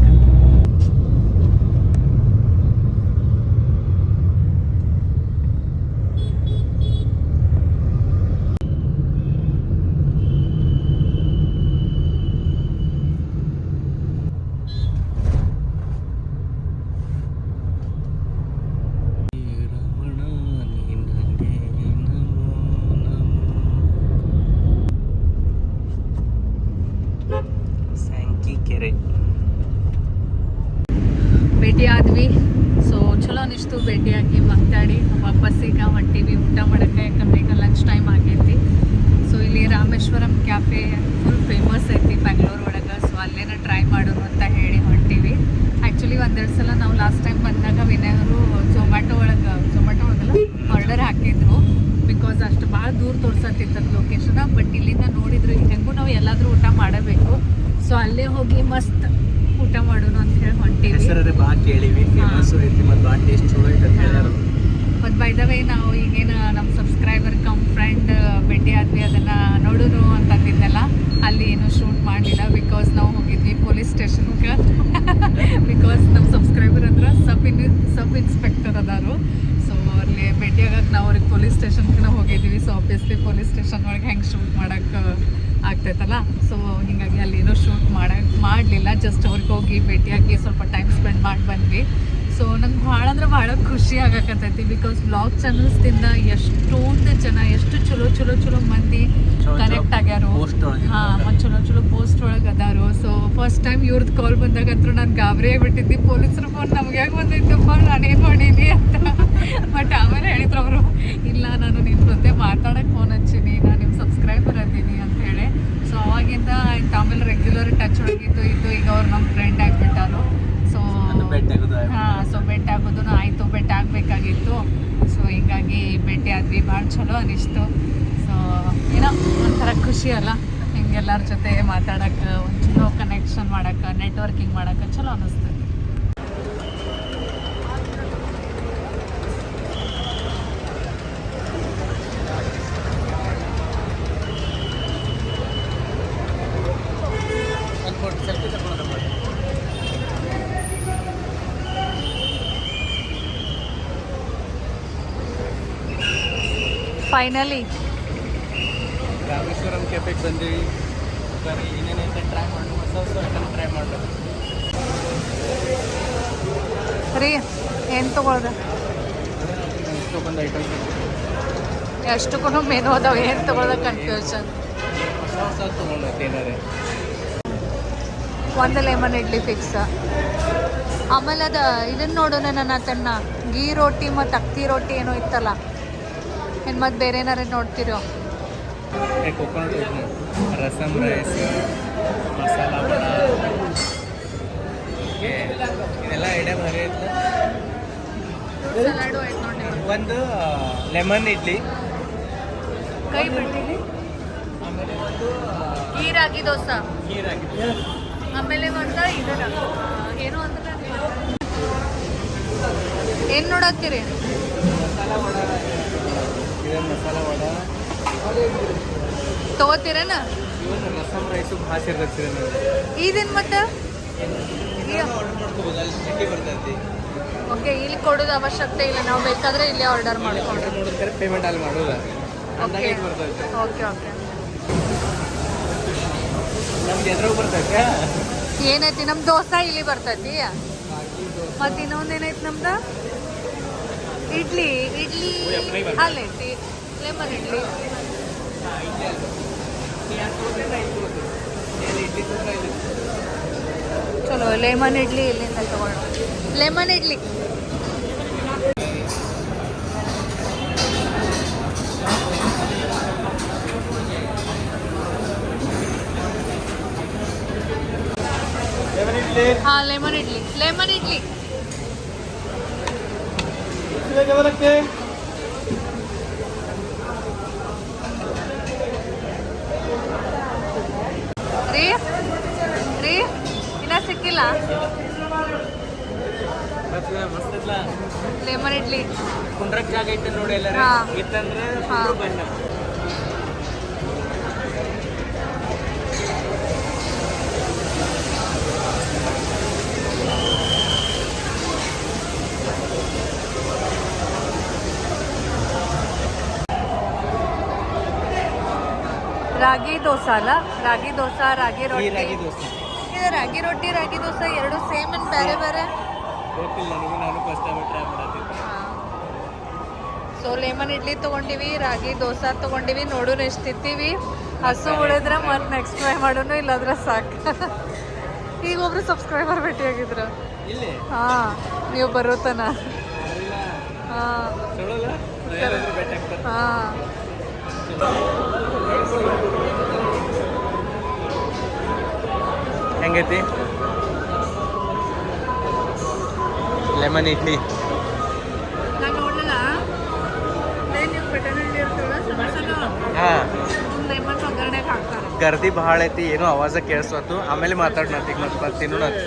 ಸ್ಯಾಂಕಿ ಕೆರೆ ಭೇಟಿ ಆದ್ವಿ ಸೊ ಚಲೋ ಅನಿಸ್ತು ಭೇಟಿಯಾಗಿ ಮಾತಾಡಿ ವಾಪಸ್ ಈಗ ಹೊಂಟೀವಿ ಊಟ ಮಾಡೋಕ್ಕೆ ಯಾಕಂದ್ರೆ ಈಗ ಲಂಚ್ ಟೈಮ್ ಆಗೈತಿ ಸೊ ಇಲ್ಲಿ ರಾಮೇಶ್ವರಂ ಕ್ಯಾಫೆ ಫುಲ್ ಫೇಮಸ್ ಐತಿ ಬೆಂಗಳೂರು ಒಳಗೆ ಸೊ ಅಲ್ಲೇನ ಟ್ರೈ ಮಾಡೋಣ ಅಂತ ಹೇಳಿ ಹೊಂಟೀವಿ ಆ್ಯಕ್ಚುಲಿ ಒಂದೆರಡು ಸಲ ನಾವು ಲಾಸ್ಟ್ ಟೈಮ್ ಬಂದಾಗ ವಿನಯವರು ಝೊಮ್ಯಾಟೊ ಒಳಗೆ ಝೊಮ್ಯಾಟೊ ಒಳಗಲ್ಲ ಆರ್ಡರ್ ಹಾಕಿದ್ರು ಬಿಕಾಸ್ ಅಷ್ಟು ಭಾಳ ದೂರ ತೋರ್ಸತ್ತಿತ್ತದ ಲೊಕೇಶನ್ ಬಟ್ ಇಲ್ಲಿಂದ ನೋಡಿದ್ರು ಹೆಂಗೂ ನಾವು ಎಲ್ಲಾದರೂ ಊಟ ಮಾಡಬೇಕು ಸೊ ಅಲ್ಲೇ ಹೋಗಿ ಮಸ್ತ್ ಊಟ ಮಾಡೋಣ ಅಂತ ಹೇಳಿ ಹೊಂಟೀವಿ ಹೆಸರೇ ಬಾ ಕೇಳಿವಿ ಫೇಮಸ್ ಐತಿ ಮತ್ತು ಬಾ ಟೇಸ್ಟ್ ಚಲೋ ಐತೆ ಅಂತ ಹೇಳ್ಯಾರ ಮತ್ತು ಬೈ ದ ವೇ ನಾವು ಈಗೇನು ನಮ್ಮ ಸಬ್ಸ್ಕ್ರೈಬರ್ ಕಮ್ ಫ್ರೆಂಡ್ ಭೇಟಿ ಆದ್ವಿ ಅದನ್ನು ನೋಡೋದು ಅಂತಂದಿದ್ದೆಲ್ಲ ಅಲ್ಲಿ ಏನು ಶೂಟ್ ಮಾಡಲಿಲ್ಲ ಬಿಕಾಸ್ ನಾವು ಹೋಗಿದ್ವಿ ಪೊಲೀಸ್ ಸ್ಟೇಷನ್ಗೆ ಬಿಕಾಸ್ ನಮ್ಮ ಸಬ್ಸ್ಕ್ರೈಬರ್ ಹತ್ರ ಸಬ್ ಇನ್ ಸಬ್ ಇನ್ಸ್ಪೆಕ್ಟರ್ ಅದಾರು ಸೊ ಅಲ್ಲಿ ಭೇಟಿ ಆಗಕ್ಕೆ ನಾವು ಅವ್ರಿಗೆ ಪೊಲೀಸ್ ಸ್ಟೇಷನ್ಗೆ ನಾವು ಹೋಗಿದ್ದೀವಿ ಸೊ ಆಬ್ವಿಯಸ್ಲಿ ಪೊಲೀಸ್ ಸ್ಟೇಷನ್ ಒಳಗೆ ಹೆಂಗೆ ಶೂಟ್ ಮಾಡೋಕ್ಕೆ ಆಗ್ತೈತಲ್ಲ? ಸೊ ಹೀಗಾಗಿ ಅಲ್ಲಿ ಏನೋ ಶೂಟ್ ಮಾಡಕ್ಕೆ ಮಾಡಲಿಲ್ಲ. ಜಸ್ಟ್ ಅವ್ರಿಗೆ ಹೋಗಿ ಭೇಟಿಯಾಗಿ ಸ್ವಲ್ಪ ಟೈಮ್ ಸ್ಪೆಂಡ್ ಮಾಡಿ ಬಂದ್ವಿ. ಸೊ ನಂಗೆ ಭಾಳ ಅಂದ್ರೆ ಭಾಳ ಖುಷಿ ಆಗಕತ್ತೈತಿ ಬಿಕಾಸ್ ಬ್ಲಾಗ್ ಚಾನಲ್ಸ್ದಿಂದ ಎಷ್ಟೊಂದು ಜನ ಎಷ್ಟು ಚಲೋ ಚಲೋ ಚಲೋ ಮಂದಿ ಕನೆಕ್ಟ್ ಆಗ್ಯಾರು. ಹಾ ಮತ್ತು ಚಲೋ ಚಲೋ ಪೋಸ್ಟ್ ಒಳಗೆ ಅದಾರು. ಸೊ ಫಸ್ಟ್ ಟೈಮ್ ಇವ್ರದ್ದು ಕಾಲ್ ಬಂದಾಗಂತೂ ನಾನು ಗಾಬರಿ ಆಗಿಬಿಟ್ಟಿದ್ದೆ. ಪೊಲೀಸರು ಫೋನ್ ನಮ್ಗೆ ಯಾಕೆ ಬಂದಿತ್ತಪ್ಪ ನಾನೇನು ಮಾಡೀನಿ ಅಂತ. ಬಟ್ ಆಮೇಲೆ ಹೇಳಿದ್ರು ಅವರು ಇಲ್ಲ ನಾನು ನಿಮ್ಮ ಜೊತೆ ಮಾತಾಡೋಕ್ಕೆ ಫೋನ್ ಹಚ್ಚೀನಿ ನಾನು ನಿಮ್ಮ ಸಬ್ಸ್ಕ್ರೈಬರ್ ಅದೀನಿ ಅಂತ ಹೇಳಿ. ಸೊ ಅವಾಗಿಂದ ಆಮೇಲೆ ರೆಗ್ಯುಲರ್ ಟಚ್ ಒಳಗಿದ್ದು ಇದ್ದು ಈಗ ಅವ್ರು ನಮ್ಮ ಫ್ರೆಂಡ್ ಆಗಿಬಿಟ್ಟಾರು ಸೊ ಭೇಟಿ ಆಗೋದು ಆಯ್ತು. ಹಾಂ ಸೊ ಬೆಟ್ಟ ಆಗೋದು ಆಯಿತು ಬೆಟ್ಟ ಆಗಬೇಕಾಗಿತ್ತು. ಸೊ ಹೀಗಾಗಿ ಭೇಟಿ ಆದ್ವಿ, ಭಾಳ ಚಲೋ ಅನಿಸ್ತು. ಸೊ ಏನೋ ಒಂಥರ ಖುಷಿ ಅಲ್ಲ, ಹಿಂಗೆಲ್ಲರ ಜೊತೆ ಮಾತಾಡೋಕೆ ಒಂದು ಕನೆಕ್ಷನ್ ಮಾಡೋಕೆ ನೆಟ್ವರ್ಕಿಂಗ್ ಮಾಡೋಕೆ ಚಲೋ ಅನ್ನಿಸ್ತದೆ ಫೈನಲಿ ರಾಮೇಶ್ವರಂ ಕೆಫೆಗೆ ಬಂದೀವಿ. ಏನೇನೈತೆ ಟ್ರೈ ಮಾಡಿ ಹೊಸ ಹೊಸ ಐಟಮ್ ಟ್ರೈ ಮಾಡಬೇಕು. ರೀ ಏನು ತೊಗೊಳ್ದೆ? ಎಷ್ಟೊಂದು ಐಟಮ್ಸ್ ಎಷ್ಟಕ್ಕೂ ಮೆನು ಅದಾವೆ ಏನು ತೊಗೊಳ್ದೆ ಕನ್ಫ್ಯೂಷನ್ ಹೊಸ ಹೊಸ ತೊಗೊಂಡೈತೆ ಏನಾರೆ ಒಂದು ಲೆಮನ್ ಇಡ್ಲಿ ಫಿಕ್ಸ್ ಆಮೇಲೆ ಅದ ಇದನ್ನ ನೋಡೋಣ ನನ್ನ ತನ್ನ ಗೀ ರೋಟಿ ಮತ್ತು ಅಕ್ಕಿ ರೋಟಿ ಏನೋ ಇತ್ತಲ್ಲ. ಮತ್ತೆ ಬೇರೆ ಏನಾರ ನೋಡ್ತಿರೋ? Coconut rasam rice masala vada. ಇದೆಲ್ಲ ಆಯ್ತು ನೋಡಿ. ಒಂದು ಲೆಮನ್ ಇಡ್ಲಿ. ಕೈ ಬಿಡ್ತೀನಿ. ಆಮೇಲೆ ಒಂದು ಕೀರಾಗಿ ದೋಸೆ. ಹಾಕಿದ್ವಿ ಆಮೇಲೆ ಒಂದು ಇದರ ಏನು ಅಂದ್ರೆ ಏನು ನೋಡತ್ತೀರಿ ಇದು ಮಸಾಲ ವಡ. ತಗೋತೀರೇನ? ರಸಮ್ ರೈಸು ಭಾಳ ಇದೇನು ಮತ್ತೆ? ಓಕೆ ಇಲ್ಲಿ ಕೊಡೋದು ಅವಶ್ಯಕತೆ ಇಲ್ಲ ನಾವು ಬೇಕಾದ್ರೆ ಇಲ್ಲೇ ಆರ್ಡರ್ ಮಾಡ್ಕೊಂಡು ಆರ್ಡರ್ ಪೇಮೆಂಟ್ ಅಲ್ಲಿ ಮಾಡೋದು ಓಕೆ ಓಕೆ ಎದುರು ಬರ್ತೈತೆ? ಏನೈತಿ ನಮ್ಮ ದೋಸೆ ಇಲ್ಲಿ ಬರ್ತೈತಿ? ಮತ್ತೆ ಇನ್ನೊಂದು ಏನೈತಿ ನಮ್ದು? ಇಡ್ಲಿ ಇಡ್ಲಿ ಅಲ್ಲೈತಿ ಲೆಮನ್ ಇಡ್ಲಿ ಚಲೋ ಲೆಮನ್ ಇಡ್ಲಿ ಇಲ್ಲಿಂದ ತಗೊಳ್ಳೋ ಲೆಮನ್ ಇಡ್ಲಿ ಹಾ ಲೆಮನ್ ಇಡ್ಲಿ ಲೆಮನ್ ಇಡ್ಲಿ ರೀ? ರೀ? ಇನ್ನ ಸಿಕ್ಕಿಲ್ಲ? ಲೆಮನ್ ಇಡ್ಲಿ. ಕುಂಡ್ರಕ್ ಜಾಗ ಐತೆ ನೋಡಿ ಎಲ್ಲ ಹಾ. ಇತ್ತಂದ್ರೆ ಬಣ್ಣ ರಾಗಿ ದೋಸೆ ಅಲ್ಲ? ರಾಗಿ ದೋಸೆ ರಾಗಿ ಈ ರೊಟ್ಟಿ? ರಾಗಿ ದೋಸೆ. ಇದು ರಾಗಿ ರೊಟ್ಟಿ ರಾಗಿ ದೋಸೆ ಎರಡು ಸೇಮ್ ಅಂಡ್ ಬೇರೆ ಬೇರೆ? ಗೊತ್ತಿಲ್ಲ ನನಗೂ ನಾನು ಫಸ್ಟ್ ಟೈಮ್ ಟ್ರೈ ಮಾಡತ್ತಿದ್ದೆ. ಸೊ ಲೆಮನ್ ಇಡ್ಲಿ ತಗೊಂಡಿವಿ ರಾಗಿ ದೋಸೆ ತಗೊಂಡಿವಿ ನೋಡೋಣ ಎಷ್ಟು ತಿಂತೀವಿ. ಹಸು ಉಳಿದ್ರೆ ಮತ್ತೆ ನೆಕ್ಸ್ಟ್ ಟ್ರೈ ಮಾಡೋಣ ಇಲ್ಲಾದ್ರೆ ಸಾಕು. <laughs> ಈಗ ಒಬ್ರು ಸಬ್ಸ್ಕ್ರೈಬರ್ ಭೇಟಿಯಾಗಿದ್ರು ಇಲ್ಲಿ? ಹಾ ನೀವು ಬರೋತನ ಇಲ್ಲ ಹಾ. ಬೆಟ್ಟ ಆಗ್ತಾರೆ. ಹಾ. ಹೆಂಗೈತಿ? ಲೆಮನ್ ಇಡ್ಲಿ. ಹಾಂ. ಹಾಕ್ತಾರೆ. ಗರ್ದಿ ಭಾಳ ಐತಿ ಏನೋ ಆವಾಜ ಕೇಳಿಸ್ತು ಆಮೇಲೆ ಮಾತಾಡ್ನತಿ ಮತ್ತೆ ಬರ್ತೀನಿ ನೋಡೋದು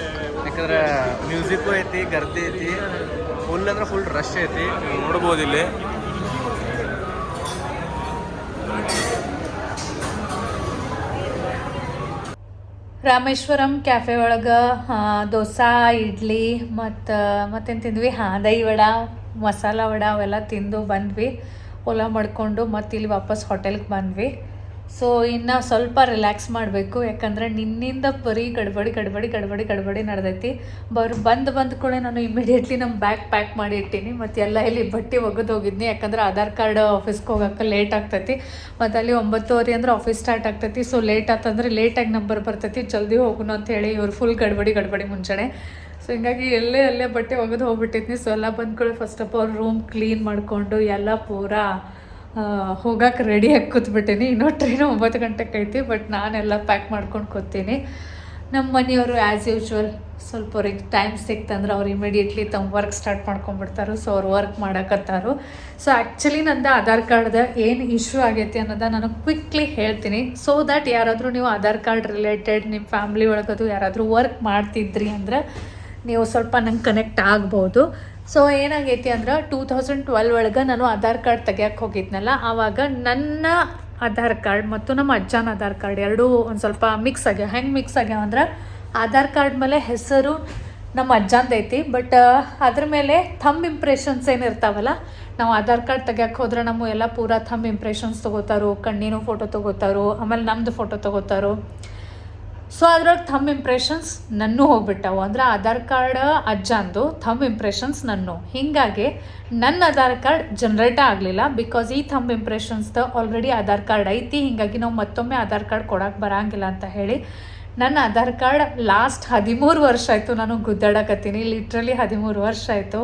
ಯಾಕಂದ್ರೆ ಮ್ಯೂಸಿಕ್ಕು ಐತಿ ಗರ್ದಿ ಐತಿ. ಫುಲ್ ಅಂದ್ರೆ ಫುಲ್ ರಶ್ ಐತಿ. ನೀವು ನೋಡ್ಬೋದು ಇಲ್ಲಿ. ರಾಮೇಶ್ವರಂ ಕ್ಯಾಫೆ ಒಳಗೆ ದೋಸೆ, ಇಡ್ಲಿ, ಮತ್ತು, ಮತ್ತೇನು ತಿಂದ್ವಿ? ಹಾಂ, ದಹಿ ವಡ, ಮಸಾಲ ವಡ ಅವೆಲ್ಲ ತಿಂದು ಬಂದ್ವಿ. ಓಲಾ ಮಾಡಿಕೊಂಡು ಮತ್ತು ಇಲ್ಲಿ ವಾಪಸ್ ಹೋಟೆಲ್ಗೆ ಬಂದ್ವಿ. ಸೊ ಇನ್ನು ಸ್ವಲ್ಪ ರಿಲ್ಯಾಕ್ಸ್ ಮಾಡಬೇಕು. ಯಾಕಂದರೆ ನಿನ್ನಿಂದ ಬರೀ ಗಡ್ಬಡಿ ಗಡ್ಬಡಿ ಗಡ್ಬಡಿ ಗಡ್ಬಡಿ ನಡೆದೈತಿ. ಬರ್ ಬಂದು ಬಂದ ಕೂಡ ನಾನು ಇಮಿಡಿಯೇಟ್ಲಿ ನಮ್ಮ ಬ್ಯಾಗ್ ಪ್ಯಾಕ್ ಮಾಡಿ ಇಟ್ಟೀನಿ. ಮತ್ತು ಎಲ್ಲ ಇಲ್ಲಿ ಬಟ್ಟೆ ಒಗೆದು ಹೋಗಿದ್ನಿ. ಯಾಕಂದ್ರೆ ಆಧಾರ್ ಕಾರ್ಡ್ ಆಫೀಸ್ಗೆ ಹೋಗೋಕೆ ಲೇಟ್ ಆಗ್ತೈತಿ. ಮತ್ತು ಅಲ್ಲಿ ಒಂಬತ್ತುವರೆ ಅಂದ್ರೆ ಆಫೀಸ್ ಸ್ಟಾರ್ಟ್ ಆಗ್ತೈತಿ. ಸೊ ಲೇಟ್ ಆತಂದ್ರೆ ಲೇಟಾಗಿ ನಂಬರ್ ಬರ್ತೈತಿ. ಜಲ್ದಿ ಹೋಗೋಣ ಅಂತ ಹೇಳಿ ಇವ್ರು ಫುಲ್ ಗಡ್ಬಡಿ ಗಡ್ಬಡಿ ಮುಂಚೆನೆ. ಸೊ ಹಿಂಗಾಗಿ ಎಲ್ಲೇ ಅಲ್ಲೇ ಬಟ್ಟೆ ಒಗೆದು ಹೋಗ್ಬಿಟ್ಟಿದ್ನಿ. ಸೊ ಎಲ್ಲ ಬಂದ್ಕೊಳ್ಳಿ first of all room clean ಮಾಡಿಕೊಂಡು ಎಲ್ಲ ಪೂರಾ ಹೋಗಕ್ಕೆ ರೆಡಿಯಾಗಿ ಕೂತ್ಬಿಟ್ಟೀನಿ. ಇನ್ನೂ ಟ್ರೈನ್ ಒಂಬತ್ತು ಗಂಟೆಗೆ ಐತಿ ಬಟ್ ನಾನೆಲ್ಲ ಪ್ಯಾಕ್ ಮಾಡ್ಕೊಂಡು ಕೂತೀನಿ. ನಮ್ಮ ಮನೆಯವರು ಆ್ಯಸ್ ಯೂಶ್ವಲ್ ಸ್ವಲ್ಪ ಅವ್ರಿಗೆ ಟೈಮ್ ಸಿಕ್ತಂದ್ರೆ ಅವ್ರು ಇಮಿಡಿಯೇಟ್ಲಿ ತಮ್ಮ ವರ್ಕ್ ಸ್ಟಾರ್ಟ್ ಮಾಡ್ಕೊಂಡ್ಬಿಡ್ತಾರೆ. ಸೊ ಅವ್ರು ವರ್ಕ್ ಮಾಡಕತ್ತಾರು. ಸೊ ಆ್ಯಕ್ಚುಲಿ ನಂದು ಆಧಾರ್ ಕಾರ್ಡ್ದ ಏನು ಇಶ್ಯೂ ಆಗೈತಿ ಅನ್ನೋದ ನಾನು ಕ್ವಿಕ್ಲಿ ಹೇಳ್ತೀನಿ. ಸೊ ದ್ಯಾಟ್ ಯಾರಾದರೂ ನೀವು ಆಧಾರ್ ಕಾರ್ಡ್ ರಿಲೇಟೆಡ್ ನಿಮ್ಮ ಫ್ಯಾಮ್ಲಿ ಒಳಗದು ಯಾರಾದರೂ ವರ್ಕ್ ಮಾಡ್ತಿದ್ರಿ ಅಂದ್ರೆ ನೀವು ಸ್ವಲ್ಪ ನಂಗೆ ಕನೆಕ್ಟ್ ಆಗ್ಬೋದು. ಸೊ ಏನಾಗೈತಿ ಅಂದ್ರೆ ಟೂ ತೌಸಂಡ್ ಟ್ವೆಲ್ ಒಳಗೆ ನಾನು ಆಧಾರ್ ಕಾರ್ಡ್ ತೆಗಿಯಕ್ಕೆ ಹೋಗಿದ್ನಲ್ಲ, ಆವಾಗ ನನ್ನ ಆಧಾರ್ ಕಾರ್ಡ್ ಮತ್ತು ನಮ್ಮ ಅಜ್ಜನ ಆಧಾರ್ ಕಾರ್ಡ್ ಎರಡೂ ಒಂದು ಸ್ವಲ್ಪ ಮಿಕ್ಸ್ ಆಗ್ಯಾವ. ಹೆಂಗೆ ಮಿಕ್ಸ್ ಆಗ್ಯಾವ ಅಂದ್ರೆ ಆಧಾರ್ ಕಾರ್ಡ್ ಮೇಲೆ ಹೆಸರು ನಮ್ಮ ಅಜ್ಜಂದೈತಿ ಬಟ್ ಅದ್ರ ಮೇಲೆ ಥಂಬ್ ಇಂಪ್ರೆಷನ್ಸ್ ಏನು ಇರ್ತಾವಲ್ಲ, ನಾವು ಆಧಾರ್ ಕಾರ್ಡ್ ತೆಗಿಯಕ್ಕೆ ಹೋದ್ರೆ ನಮ್ಮ ಎಲ್ಲ ಪೂರಾ ಥಂಬ್ ಇಂಪ್ರೆಷನ್ಸ್ ತೊಗೋತಾರೋ, ಕಣ್ಣಿನ ಫೋಟೋ ತೊಗೋತಾರೋ, ಆಮೇಲೆ ನಮ್ಮದು ಫೋಟೋ ತೊಗೋತಾರೋ. ಸೊ ಅದ್ರೊಳಗೆ ಥಮ್ ಇಂಪ್ರೆಷನ್ಸ್ ನನ್ನೂ ಹೋಗ್ಬಿಟ್ಟವು. ಅಂದ್ರೆ ಆಧಾರ್ ಕಾರ್ಡ್ ಅಜ್ಜಂದು ಥಮ್ ಇಂಪ್ರೆಷನ್ಸ್ ನನ್ನು. ಹೀಗಾಗಿ ನನ್ನ ಆಧಾರ್ ಕಾರ್ಡ್ ಜನ್ರೇಟೇ ಆಗಲಿಲ್ಲ ಬಿಕಾಸ್ ಈ ಥಮ್ ಇಂಪ್ರೆಷನ್ಸ್ದು ಆಲ್ರೆಡಿ ಆಧಾರ್ ಕಾರ್ಡ್ ಐತಿ. ಹೀಗಾಗಿ ನಾವು ಮತ್ತೊಮ್ಮೆ ಆಧಾರ್ ಕಾರ್ಡ್ ಕೊಡಕ್ಕೆ ಬರಂಗಿಲ್ಲ ಅಂತ ಹೇಳಿ ನನ್ನ ಆಧಾರ್ ಕಾರ್ಡ್ ಲಾಸ್ಟ್ ಹದಿಮೂರು ವರ್ಷ ಆಯಿತು ನಾನು ಗುದ್ದಾಡಕತ್ತೀನಿ. ಲಿಟ್ರಲಿ ಹದಿಮೂರು ವರ್ಷ ಆಯಿತು.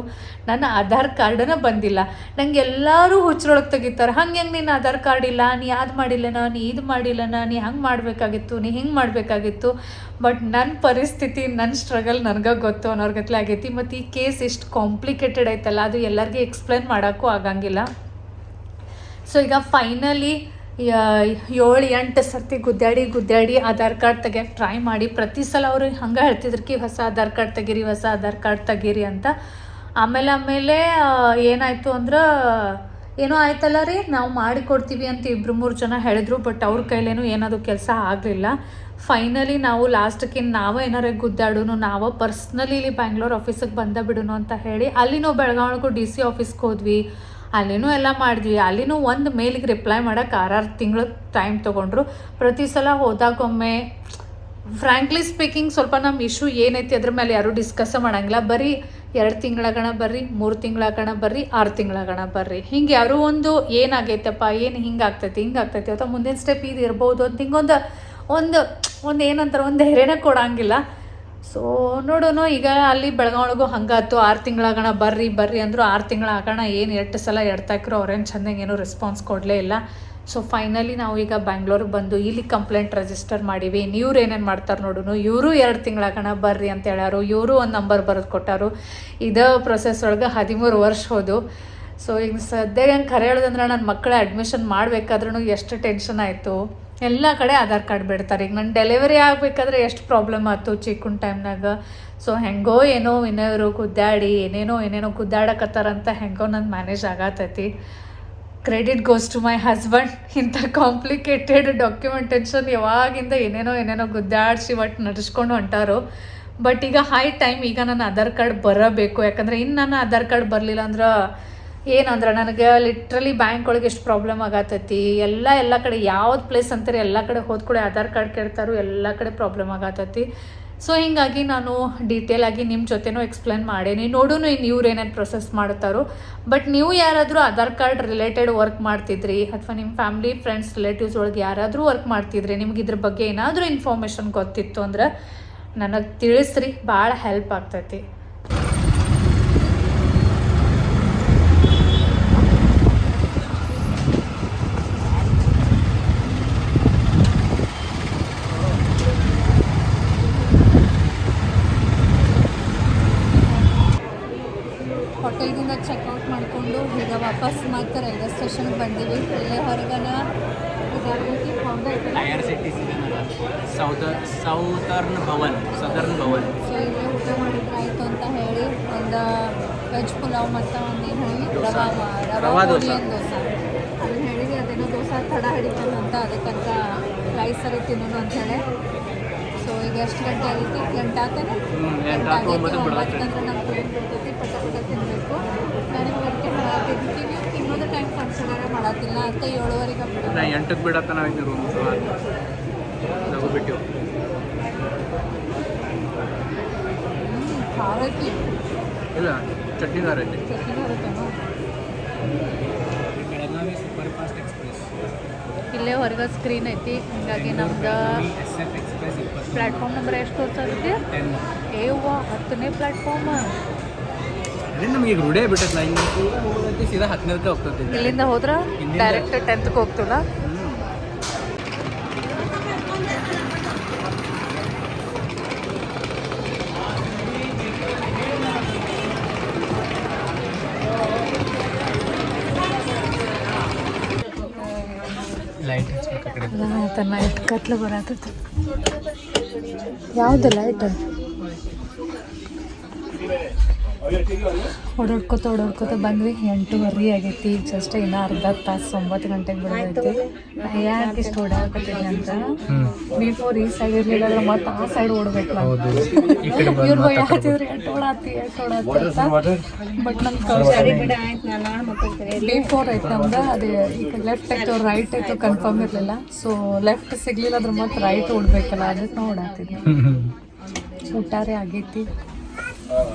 ನನ್ನ ಆಧಾರ್ ಕಾರ್ಡನ ಬಂದಿಲ್ಲ. ನಂಗೆ ಎಲ್ಲರೂ ಹುಚ್ಚರೊಳಗೆ ತೆಗಿತಾರೆ. ಹಂಗೆ ಹೆಂಗೆ ನಿನ್ನ ಆಧಾರ್ ಕಾರ್ಡ್ ಇಲ್ಲ? ನೀ ಅದು ಮಾಡಿಲ್ಲನ ನೀ ಇದು ಮಾಡಿಲ್ಲನ ನೀ ಹಂಗೆ ಮಾಡಬೇಕಾಗಿತ್ತು? ನೀ ಹಿಂಗೆ ಮಾಡಬೇಕಾಗಿತ್ತು? ಬಟ್ ನನ್ನ ಪರಿಸ್ಥಿತಿ ನನ್ನ ಸ್ಟ್ರಗಲ್ ನನಗೆ ಗೊತ್ತು ಅನ್ನೋರ್ಗತ್ಲೆ ಆಗೈತಿ. ಮತ್ತು ಈ ಕೇಸ್ ಇಷ್ಟು ಕಾಂಪ್ಲಿಕೇಟೆಡ್ ಐತಲ್ಲ ಅದು ಎಲ್ಲರಿಗೂ ಎಕ್ಸ್ಪ್ಲೇನ್ ಮಾಡೋಕ್ಕೂ ಆಗಂಗಿಲ್ಲ. ಸೊ ಈಗ ಫೈನಲಿ ಏಳು, ಎಂಟು ಸರ್ತಿ ಗುದ್ದಾಡಿ ಗುದ್ದಾಡಿ ಆಧಾರ್ ಕಾರ್ಡ್ ತೆಗಿಯಕ್ಕೆ ಟ್ರೈ ಮಾಡಿ. ಪ್ರತಿ ಸಲ ಅವರು ಹಂಗೆ ಹೇಳ್ತಿದ್ರು ಕಿ, ಹೊಸ ಆಧಾರ್ ಕಾರ್ಡ್ ತೆಗೀರಿ, ಹೊಸ ಆಧಾರ್ ಕಾರ್ಡ್ ತೆಗೀರಿ ಅಂತ. ಆಮೇಲೆ ಆಮೇಲೆ ಏನಾಯಿತು ಅಂದ್ರೆ, ಏನೋ ಆಯ್ತಲ್ಲ ರೀ, ನಾವು ಮಾಡಿ ಕೊಡ್ತೀವಿ ಅಂತ ಇಬ್ಬರು ಮೂರು ಜನ ಹೇಳಿದ್ರು ಬಟ್ ಅವ್ರ ಕೈಲೇನು ಏನದು ಕೆಲಸ ಆಗಲಿಲ್ಲ. ಫೈನಲಿ ನಾವು ಲಾಸ್ಟಕ್ಕೆ ನಾವೇ ಏನಾರೇ ಗುದ್ದಾಡೋನು, ನಾವೇ ಪರ್ಸ್ನಲಿ ಇಲ್ಲಿ ಬ್ಯಾಂಗ್ಳೂರ್ ಆಫೀಸಿಗೆ ಬಂದ ಬಿಡೋನು ಅಂತ ಹೇಳಿ, ಅಲ್ಲಿನೂ ಬೆಳಗಾವಿಗೂ ಡಿ ಸಿ ಆಫೀಸ್ಗೆ ಹೋದ್ವಿ. ಅಲ್ಲಿನೂ ಎಲ್ಲ ಮಾಡಿದ್ವಿ. ಅಲ್ಲಿನೂ ಒಂದು ಮೇಲಿಗೆ ರಿಪ್ಲೈ ಮಾಡೋಕ್ಕೆ ಆರಾರು ತಿಂಗಳು ಟೈಮ್ ತೊಗೊಂಡ್ರು. ಪ್ರತಿ ಸಲ ಹೋದಾಗೊಮ್ಮೆ ಫ್ರ್ಯಾಂಕ್ಲಿ ಸ್ಪೀಕಿಂಗ್ ಸ್ವಲ್ಪ ನಮ್ಮ ಇಶ್ಯೂ ಏನೈತಿ ಅದ್ರ ಮೇಲೆ ಯಾರೂ ಡಿಸ್ಕಸ್ ಮಾಡೋಂಗಿಲ್ಲ. ಬರೀ ಎರಡು ತಿಂಗಳಗಣ ಬರ್ರಿ, ಮೂರು ತಿಂಗಳಗಣ ಬರ್ರಿ, ಆರು ತಿಂಗಳಗಣ ಬರ್ರಿ. ಹಿಂಗೆ ಯಾರೋ ಒಂದು ಏನಾಗೈತಪ್ಪ, ಏನು ಹಿಂಗೆ ಆಗ್ತೈತಿ ಹಿಂಗೆ ಆಗ್ತೈತಿ ಅಥವಾ ಮುಂದಿನ ಸ್ಟೆಪ್ ಇದು ಇರ್ಬೋದು ಅಂತ ಹಿಂಗೊಂದು ಒಂದು ಒಂದು ಏನಂತಾರೆ, ಒಂದು ಧೈರ್ಯನ ಕೊಡಂಗಿಲ್ಲ. ಸೊ ನೋಡೋಣ ಈಗ ಅಲ್ಲಿ ಬೆಳಗಾವಳಿಗೂ ಹಂಗಾತು ಆರು ತಿಂಗಳಾಗೋಣ, ಬರ್ರಿ ಬರ್ರಿ ಅಂದರು ಆರು ತಿಂಗಳಾಗೋಣ, ಏನು ಎಷ್ಟು ಸಲ ಎಡ್ತಾಕ್ರು ಅವ್ರೇನು ಚೆಂದಂಗೆ ಏನೂ ರೆಸ್ಪಾನ್ಸ್ ಕೊಡಲೇ ಇಲ್ಲ. ಸೊ ಫೈನಲಿ ನಾವು ಈಗ ಬ್ಯಾಂಗ್ಳೂರಿಗೆ ಬಂದು ಇಲ್ಲಿ ಕಂಪ್ಲೇಂಟ್ ರಿಜಿಸ್ಟರ್ ಮಾಡೀವಿ. ಇವ್ರು ಏನೇನು ಮಾಡ್ತಾರೆ ನೋಡೋಣ ಇವರು ಎರಡು ತಿಂಗಳಾಗೋಣ, ಬರ್ರಿ ಅಂತ ಹೇಳ್ಯಾರು. ಇವರು ಒಂದು ನಂಬರ್ ಬರೆದು ಕೊಟ್ಟಾರು. ಇದೇ ಪ್ರೊಸೆಸ್ ಒಳಗೆ ಹದಿಮೂರು ವರ್ಷ ಹೋದು. ಸೊ ಈಗ ಸದ್ಯ ಹೆಂಗೆ ಖರೆ ಹೇಳೋದಂದ್ರೆ ನನ್ನ ಮಕ್ಕಳ ಅಡ್ಮಿಷನ್ ಮಾಡಬೇಕಾದ್ರೂ ಎಷ್ಟು ಟೆನ್ಷನ್ ಆಯಿತು. ಎಲ್ಲ ಕಡೆ ಆಧಾರ್ ಕಾರ್ಡ್ ಬಿಡ್ತಾರೆ. ಈಗ ನನ್ನ ಡೆಲಿವರಿ ಆಗಬೇಕಾದ್ರೆ ಎಷ್ಟು ಪ್ರಾಬ್ಲಮ್ ಆಯ್ತು ಚಿಕ್ಕನ್ ಟೈಮ್ನಾಗ ಸೊ ಹೆಂಗೋ ಏನೋ ಇನ್ನವರು ಗುದ್ದಾಡಿ, ಏನೇನೋ ಏನೇನೋ ಗುದ್ದಾಡಕತ್ತಾರಂತ ಹೆಂಗೋ ನನ್ನ ಮ್ಯಾನೇಜ್ ಆಗತೈತಿ. Credit goes to my husband ಇಂಥ ಕಾಂಪ್ಲಿಕೇಟೆಡ್ ಡಾಕ್ಯುಮೆಂಟೇಷನ್ ಯಾವಾಗಿಂದ ಏನೇನೋ ಏನೇನೋ ಗುದ್ದಾಡಿಸಿ ಒಟ್ಟು ನಡೆಸ್ಕೊಂಡು ಹೊಂಟಾರೋ. ಬಟ್ ಈಗ ಹೈ ಟೈಮ್ ಈಗ ನನ್ನ ಆಧಾರ್ ಕಾರ್ಡ್ ಬರಬೇಕು. ಯಾಕಂದರೆ ಇನ್ನು ನನ್ನ ಆಧಾರ್ ಕಾರ್ಡ್ ಬರಲಿಲ್ಲ ಅಂದ್ರೆ ಏನಂದ್ರೆ ನನಗೆ ಲಿಟ್ರಲಿ ಬ್ಯಾಂಕ್ ಒಳಗೆ ಎಷ್ಟು ಪ್ರಾಬ್ಲಮ್ ಆಗತ್ತೈತಿ ಎಲ್ಲ ಎಲ್ಲ ಕಡೆ ಯಾವ್ದು ಪ್ಲೇಸ್ ಅಂತಾರೆ ಎಲ್ಲ ಕಡೆ ಹೋದ ಕೂಡ ಆಧಾರ್ ಕಾರ್ಡ್ ಕೇಳ್ತಾರೋ ಎಲ್ಲ ಕಡೆ ಪ್ರಾಬ್ಲಮ್ ಆಗತ್ತೈತಿ ಸೊ ಹಿಂಗಾಗಿ ನಾನು ಡೀಟೇಲ್ ಆಗಿ ನಿಮ್ಮ ಜೊತೆನೂ ಎಕ್ಸ್ಪ್ಲೇನ್ ಮಾಡೇನಿ. ನೋಡೋನು ಇನ್ನು ಇವ್ರು ಏನೇನು ಪ್ರೊಸೆಸ್ ಮಾಡ್ತಾರೋ. ಬಟ್ ನೀವು ಯಾರಾದರೂ ಆಧಾರ್ ಕಾರ್ಡ್ ರಿಲೇಟೆಡ್ ವರ್ಕ್ ಮಾಡ್ತಿದ್ರಿ, ಅಥವಾ ನಿಮ್ಮ ಫ್ಯಾಮಿಲಿ ಫ್ರೆಂಡ್ಸ್ ರಿಲೇಟಿವ್ಸ್ ಒಳಗೆ ಯಾರಾದರೂ ವರ್ಕ್ ಮಾಡ್ತಿದ್ರಿ, ನಿಮ್ಗೆ ಇದ್ರ ಬಗ್ಗೆ ಏನಾದರೂ ಇನ್ಫಾರ್ಮೇಷನ್ ಗೊತ್ತಿತ್ತು ಅಂದ್ರೆ ನನಗೆ ತಿಳಿಸ್ರಿ, ಭಾಳ ಹೆಲ್ಪ್ ಆಗ್ತೈತಿ. ಹೋಟೆಲ್ದಿಂದ ಚೆಕ್ಔಟ್ ಮಾಡಿಕೊಂಡು ಈಗ ವಾಪಸ್ ಮತ್ತೆ ರೈಲ್ವೆ ಸ್ಟೇಷನ್ಗೆ ಬಂದೀವಿ. ಇಲ್ಲೇ ಹೊರಗನ I R C T C southern southern Bhavan southern Bhavan so ಇಲ್ಲೇ ಊಟ ಮಾಡಿದ್ರೆ ಅಂತ ಹೇಳಿ ಒಂದು ವೆಜ್ ಪುಲಾವ್ ಮತ್ತು ಒಂದು ಏನು ಹೇಳಿ ರವಾ ರವಾ ದೋಸೆ. ಅದನ್ನ ಹೇಳಿವಿ ಅದೇನೋ ದೋಸೆ ತಡ ಹಿಡಿತದೆ ಅಂತ ಅದಕ್ಕಂತ ರೈಸ್ ಸರಿ ತಿನ್ನೋದು ಅಂತ ಹೇಳಿ. ಸೊ ಈಗ ಎಷ್ಟು ಗಂಟೆ ಆಗೈತಿ ಗಂಟೆ ಆತೇನೆ? ಗಂಟೆ ಆತು, ಒಂಬತ್ತು. ಅಂದ್ರೆ ನಮ್ಮ ಟ್ರೈನ್ ಬರ್ತೈತಿ ಪಟ ನೀವು ತಿನ್ನೋದು ಟೈಮ್ ಕನ್ಸಿಡರ್ ಮಾಡತ್ತಿಲ್ಲ ಅಂತ ಏಳುವರೆಗೆ ನಾ ಎಂಟಕ್ಕೆ ಬಿಡತ್ತ ನಾವಿದ್ದು ರೂಮ್ ನಾವು ಬಿಟ್ಟಿವು. ಖಾರ ಐತಿ ಇಲ್ಲ ಐತಿ ಚಟ್ನಿ ಬರುತ್ತೇನೋ ಬೆಳಗಾವಿ ಸೂಪರ್ ಫಾಸ್ಟ್ ಎಕ್ಸ್ಪ್ರೆಸ್. ಇಲ್ಲೇ ಹೊರಗೆ ಸ್ಕ್ರೀನ್ ಐತಿ. ಹಿಂಗಾಗಿ ನಮ್ದು ಪ್ಲ್ಯಾಟ್ಫಾರ್ಮ್ ಪ್ಲಾಟ್ಫಾರ್ಮ್ ನಂಬರ್ ಎಷ್ಟು ತೋರಿಸೈತಿ ಟೆನ್. ಏವ್ವ ಹತ್ತನೇ ಪ್ಲಾಟ್ಫಾರ್ಮ್ ಅದೇ ನಮಗೆ ರೂಢೇ ಬಿಟ್ಟೈತೆ ಇನ್ನು ಸೀದಾ ಹತ್ತನೇದಕ್ಕೆ ಹೋಗ್ತದೆ. ಇಲ್ಲಿಂದ ಹೋದ್ರ? ಡೈರೆಕ್ಟ್ ಟೆಂತ್ಗೆ ಹೋಗ್ತದ? ಲೈಟ್ ಕತ್ಲು ಬರತ್ತ. ಯಾವ್ದು ಲೈಟ್ ಓಡಾಡ್ಕೋತ ಓಡಾಡ್ಕೋತ ಬಂದ್ವಿ. ಎಂಟೂವರೆ ಆಗೈತಿ. ಈಗ ಜಸ್ಟ್ ಇನ್ನೂ ಅರ್ಧ ತಾಸು ಒಂಬತ್ತು ಗಂಟೆಗೆ ಬಿಡೈತಿ ಯಾಕೆ ಇಷ್ಟು ಓಡಾಡ್ಕೊತೀನಿ ಅಂತ? ಬಿಫೋರ್ ಈ ಸೈಡ್ ಇರ್ಲಿಲ್ಲ ಅಂದ್ರೆ ಮತ್ತೆ ಆ ಸೈಡ್ ಓಡ್ಬೇಕು ಇವ್ರು ಯಾತಿದ್ರಿ ಎಟ್ ಓಡಾತಿ ಎಂಟು ಓಡಾತಿ ಬಟ್ ನಮ್ಗೆ ಬಿ ಫೋರ್ ಐತೆ ನಮ್ದು ಅದೇ ಈಗ ಲೆಫ್ಟ್ ಆಯ್ತು ರೈಟ್ ಆಯ್ತು ಕನ್ಫರ್ಮ್ ಇರಲಿಲ್ಲ. ಸೊ ಲೆಫ್ಟ್ ಸಿಗ್ಲಿಲ್ಲ ಅಂದ್ರೆ ಮತ್ತೆ ರೈಟ್ ಓಡ್ಬೇಕಲ್ಲ ಅದಕ್ಕೆ ಓಡಾತಿದ್ವಿ ಊಟಾರೆ ಆಗೈತಿ.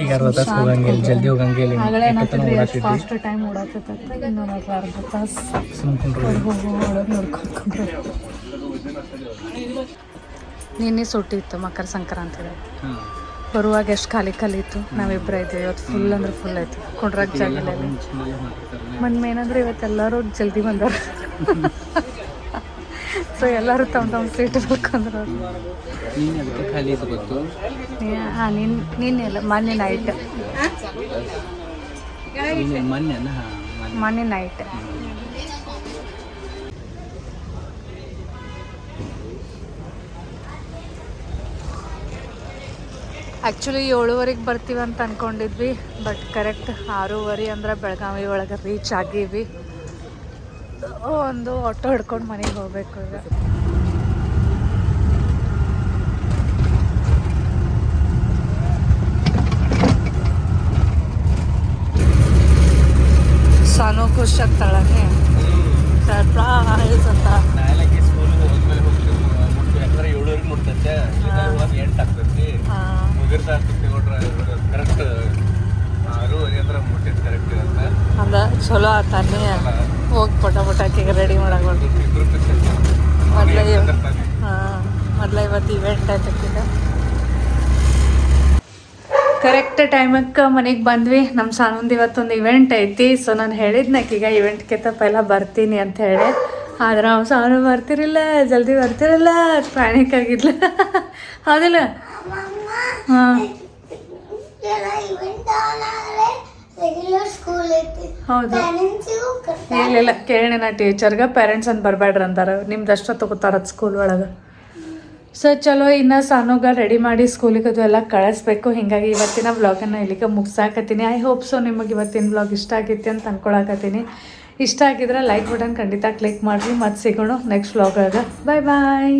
ಈಗ ಅರ್ಧ ತಾಸು ಹೋಗಂಗಿಲ್ಲ ಜಲ್ದಿ ಹೋಗಂಗಿಲ್ಲ ಇನ್ನು ಓಡಾಡ್ತಿದ್ವಿ. ಫಾಸ್ಟ್ ಟೈಮ್ ಓಡಾತೈತೆ ಇನ್ನೊಂದು ಅರ್ಧ ತಾಸು. ನಿನ್ನೆ ಸುಟ್ಟಿ ಇತ್ತು ಮಕರ ಸಂಕ್ರಾಂತಿ ಬರುವಾಗ ಎಷ್ಟು ಖಾಲಿ ಖಾಲಿ ಇತ್ತು? ನಾವಿಬ್ಬರ ಇದ್ದೀವಿ ಇವತ್ತು ಫುಲ್ ಅಂದ್ರೆ ಫುಲ್ ಆಯ್ತು. ಕುಂಡ್ರಾಗ ಜಾಗ ಇಲ್ಲ ಇಲ್ಲಿ. ಮನ್ ಏನಂದ್ರೆ ಇವತ್ತು ಎಲ್ಲರೂ ಜಲ್ದಿ ಬಂದವ್ರು. <laughs> ಸೊ ಎಲ್ಲರೂ ತಮ್ಮ ತಮ್ಮ ಸೀಟ್ ಬೇಕಂದ್ರೆ ನೀನು ಅದಕ್ಕೆ ಖಾಲಿ ಇದು ಗೊತ್ತು? ಹಾಂ ನಿನ್ನ ನಿನ್ನೆ ಇಲ್ಲ ಮೊನ್ನೆ ನೈಟ್ ನೀನು ಮೊನ್ನೆ. ಮೊನ್ನೆ ನೈಟ್ ಆ್ಯಕ್ಚುಲಿ ಏಳುವರೆಗೆ ಬರ್ತೀವಿ ಅಂತ ಅಂದ್ಕೊಂಡಿದ್ವಿ ಬಟ್ ಕರೆಕ್ಟ್ ಆರೂವರೆ ಅಂದ್ರೆ ಬೆಳಗಾವಿ ಒಳಗೆ ರೀಚ್ ಆಗೀವಿ. ಒಂದು ಆಟೋ ಹಿಡ್ಕೊಂಡು ಮನೆಗೆ ಹೋಗ್ಬೇಕು ಈಗ. ಸಾನು ಖುಷ್ ಆಗ್ತಾಳೆ ಸರ್ಪ್ರೈಸ್ ಅಂತ ಏಳುವರೆಗೆ ಮುಟ್ತೈತೆ. ಎಂಟು ಆಗ್ತೈತಿ. ಮುಗಿರ್ತಾ ಕರೆಕ್ಟ್ ಆರೂವರೆ ಅಂದ್ರೆ ಮುಟ್ಟಿದ್ ಕರೆಕ್ಟ್ ಇರುತ್ತೆ. ಅಂದ ಚಲೋ ಆತಾನೆ ಹೋಗಿ ಪಟ ಪಟಾಕಿಗೆ ರೆಡಿ ಮಾಡಕ್ಕೆ ಮೊದ್ಲೇ ಹಾಂ ಮೊದ್ಲ ಇವತ್ತು ಇವೆಂಟ್ ಆಯ್ತಕ್ಕಿದ ಕರೆಕ್ಟ್ ಟೈಮಕ್ಕೆ ಮನೆಗೆ ಬಂದ್ವಿ. ನಮ್ಮ ಸಾನೊಂದು ಇವತ್ತೊಂದು ಇವೆಂಟ್ ಐತಿ. ಸೊ ನಾನು ಹೇಳಿದ್ನಕೀಗ ಇವೆಂಟ್ಗೆ ಪೈಲ ಬರ್ತೀನಿ ಅಂತ ಹೇಳಿ. ಆದ್ರೆ ಅವ್ನು ಸಾನು ಬರ್ತಿರಿಲ್ಲ ಜಲ್ದಿ ಬರ್ತಿರಲ್ಲ ಪ್ಯಾನಿಕ್ ಆಗಿಲ್ಲ ಹೌದಿಲ್ಲ? ಹಾಂ. ರೆಗ್ಯುಲರ್ ಸ್ಕೂಲ್ ಐತಿ. ಹೌದು. ಪ್ಯಾರೆಂಟ್ಸಿಗೂ ಟೀಚರ್ಗೆ ಪೇರೆಂಟ್ಸ್ ಅಂತ ಬರಬೇಡ್ರಿ ಅಂತಾರೆ ನಿಮ್ದು ಅಷ್ಟ ತಗೋತಾರ ಸ್ಕೂಲ್ ಒಳಗೆ. ಸೊ ಚಲೋ ಇನ್ನು ಸಾನುಗ ರೆಡಿ ಮಾಡಿ ಸ್ಕೂಲಿಗೆ ಅದು ಎಲ್ಲ ಕಳಿಸ್ಬೇಕು. ಹಿಂಗಾಗಿ ಇವತ್ತಿನ ವ್ಲಾಗನ್ನು ಇಲ್ಲಿಗೆ ಮುಗ್ಸಾಕತ್ತೀನಿ. ಐ ಹೋಪ್ ಸೊ ನಿಮಗೆ ಇವತ್ತಿನ ವ್ಲಾಗ್ ಇಷ್ಟ ಆಗೈತಿ ಅಂತ ಅನ್ಕೊಳಕತ್ತೀನಿ. ಇಷ್ಟ ಆಗಿದ್ರೆ ಲೈಕ್ ಬಟನ್ ಖಂಡಿತ ಕ್ಲಿಕ್ ಮಾಡಿರಿ. ಮತ್ತೆ ಸಿಗೋಣ ನೆಕ್ಸ್ಟ್ ವ್ಲಾಗಾಗ ಬಾಯ್ ಬಾಯ್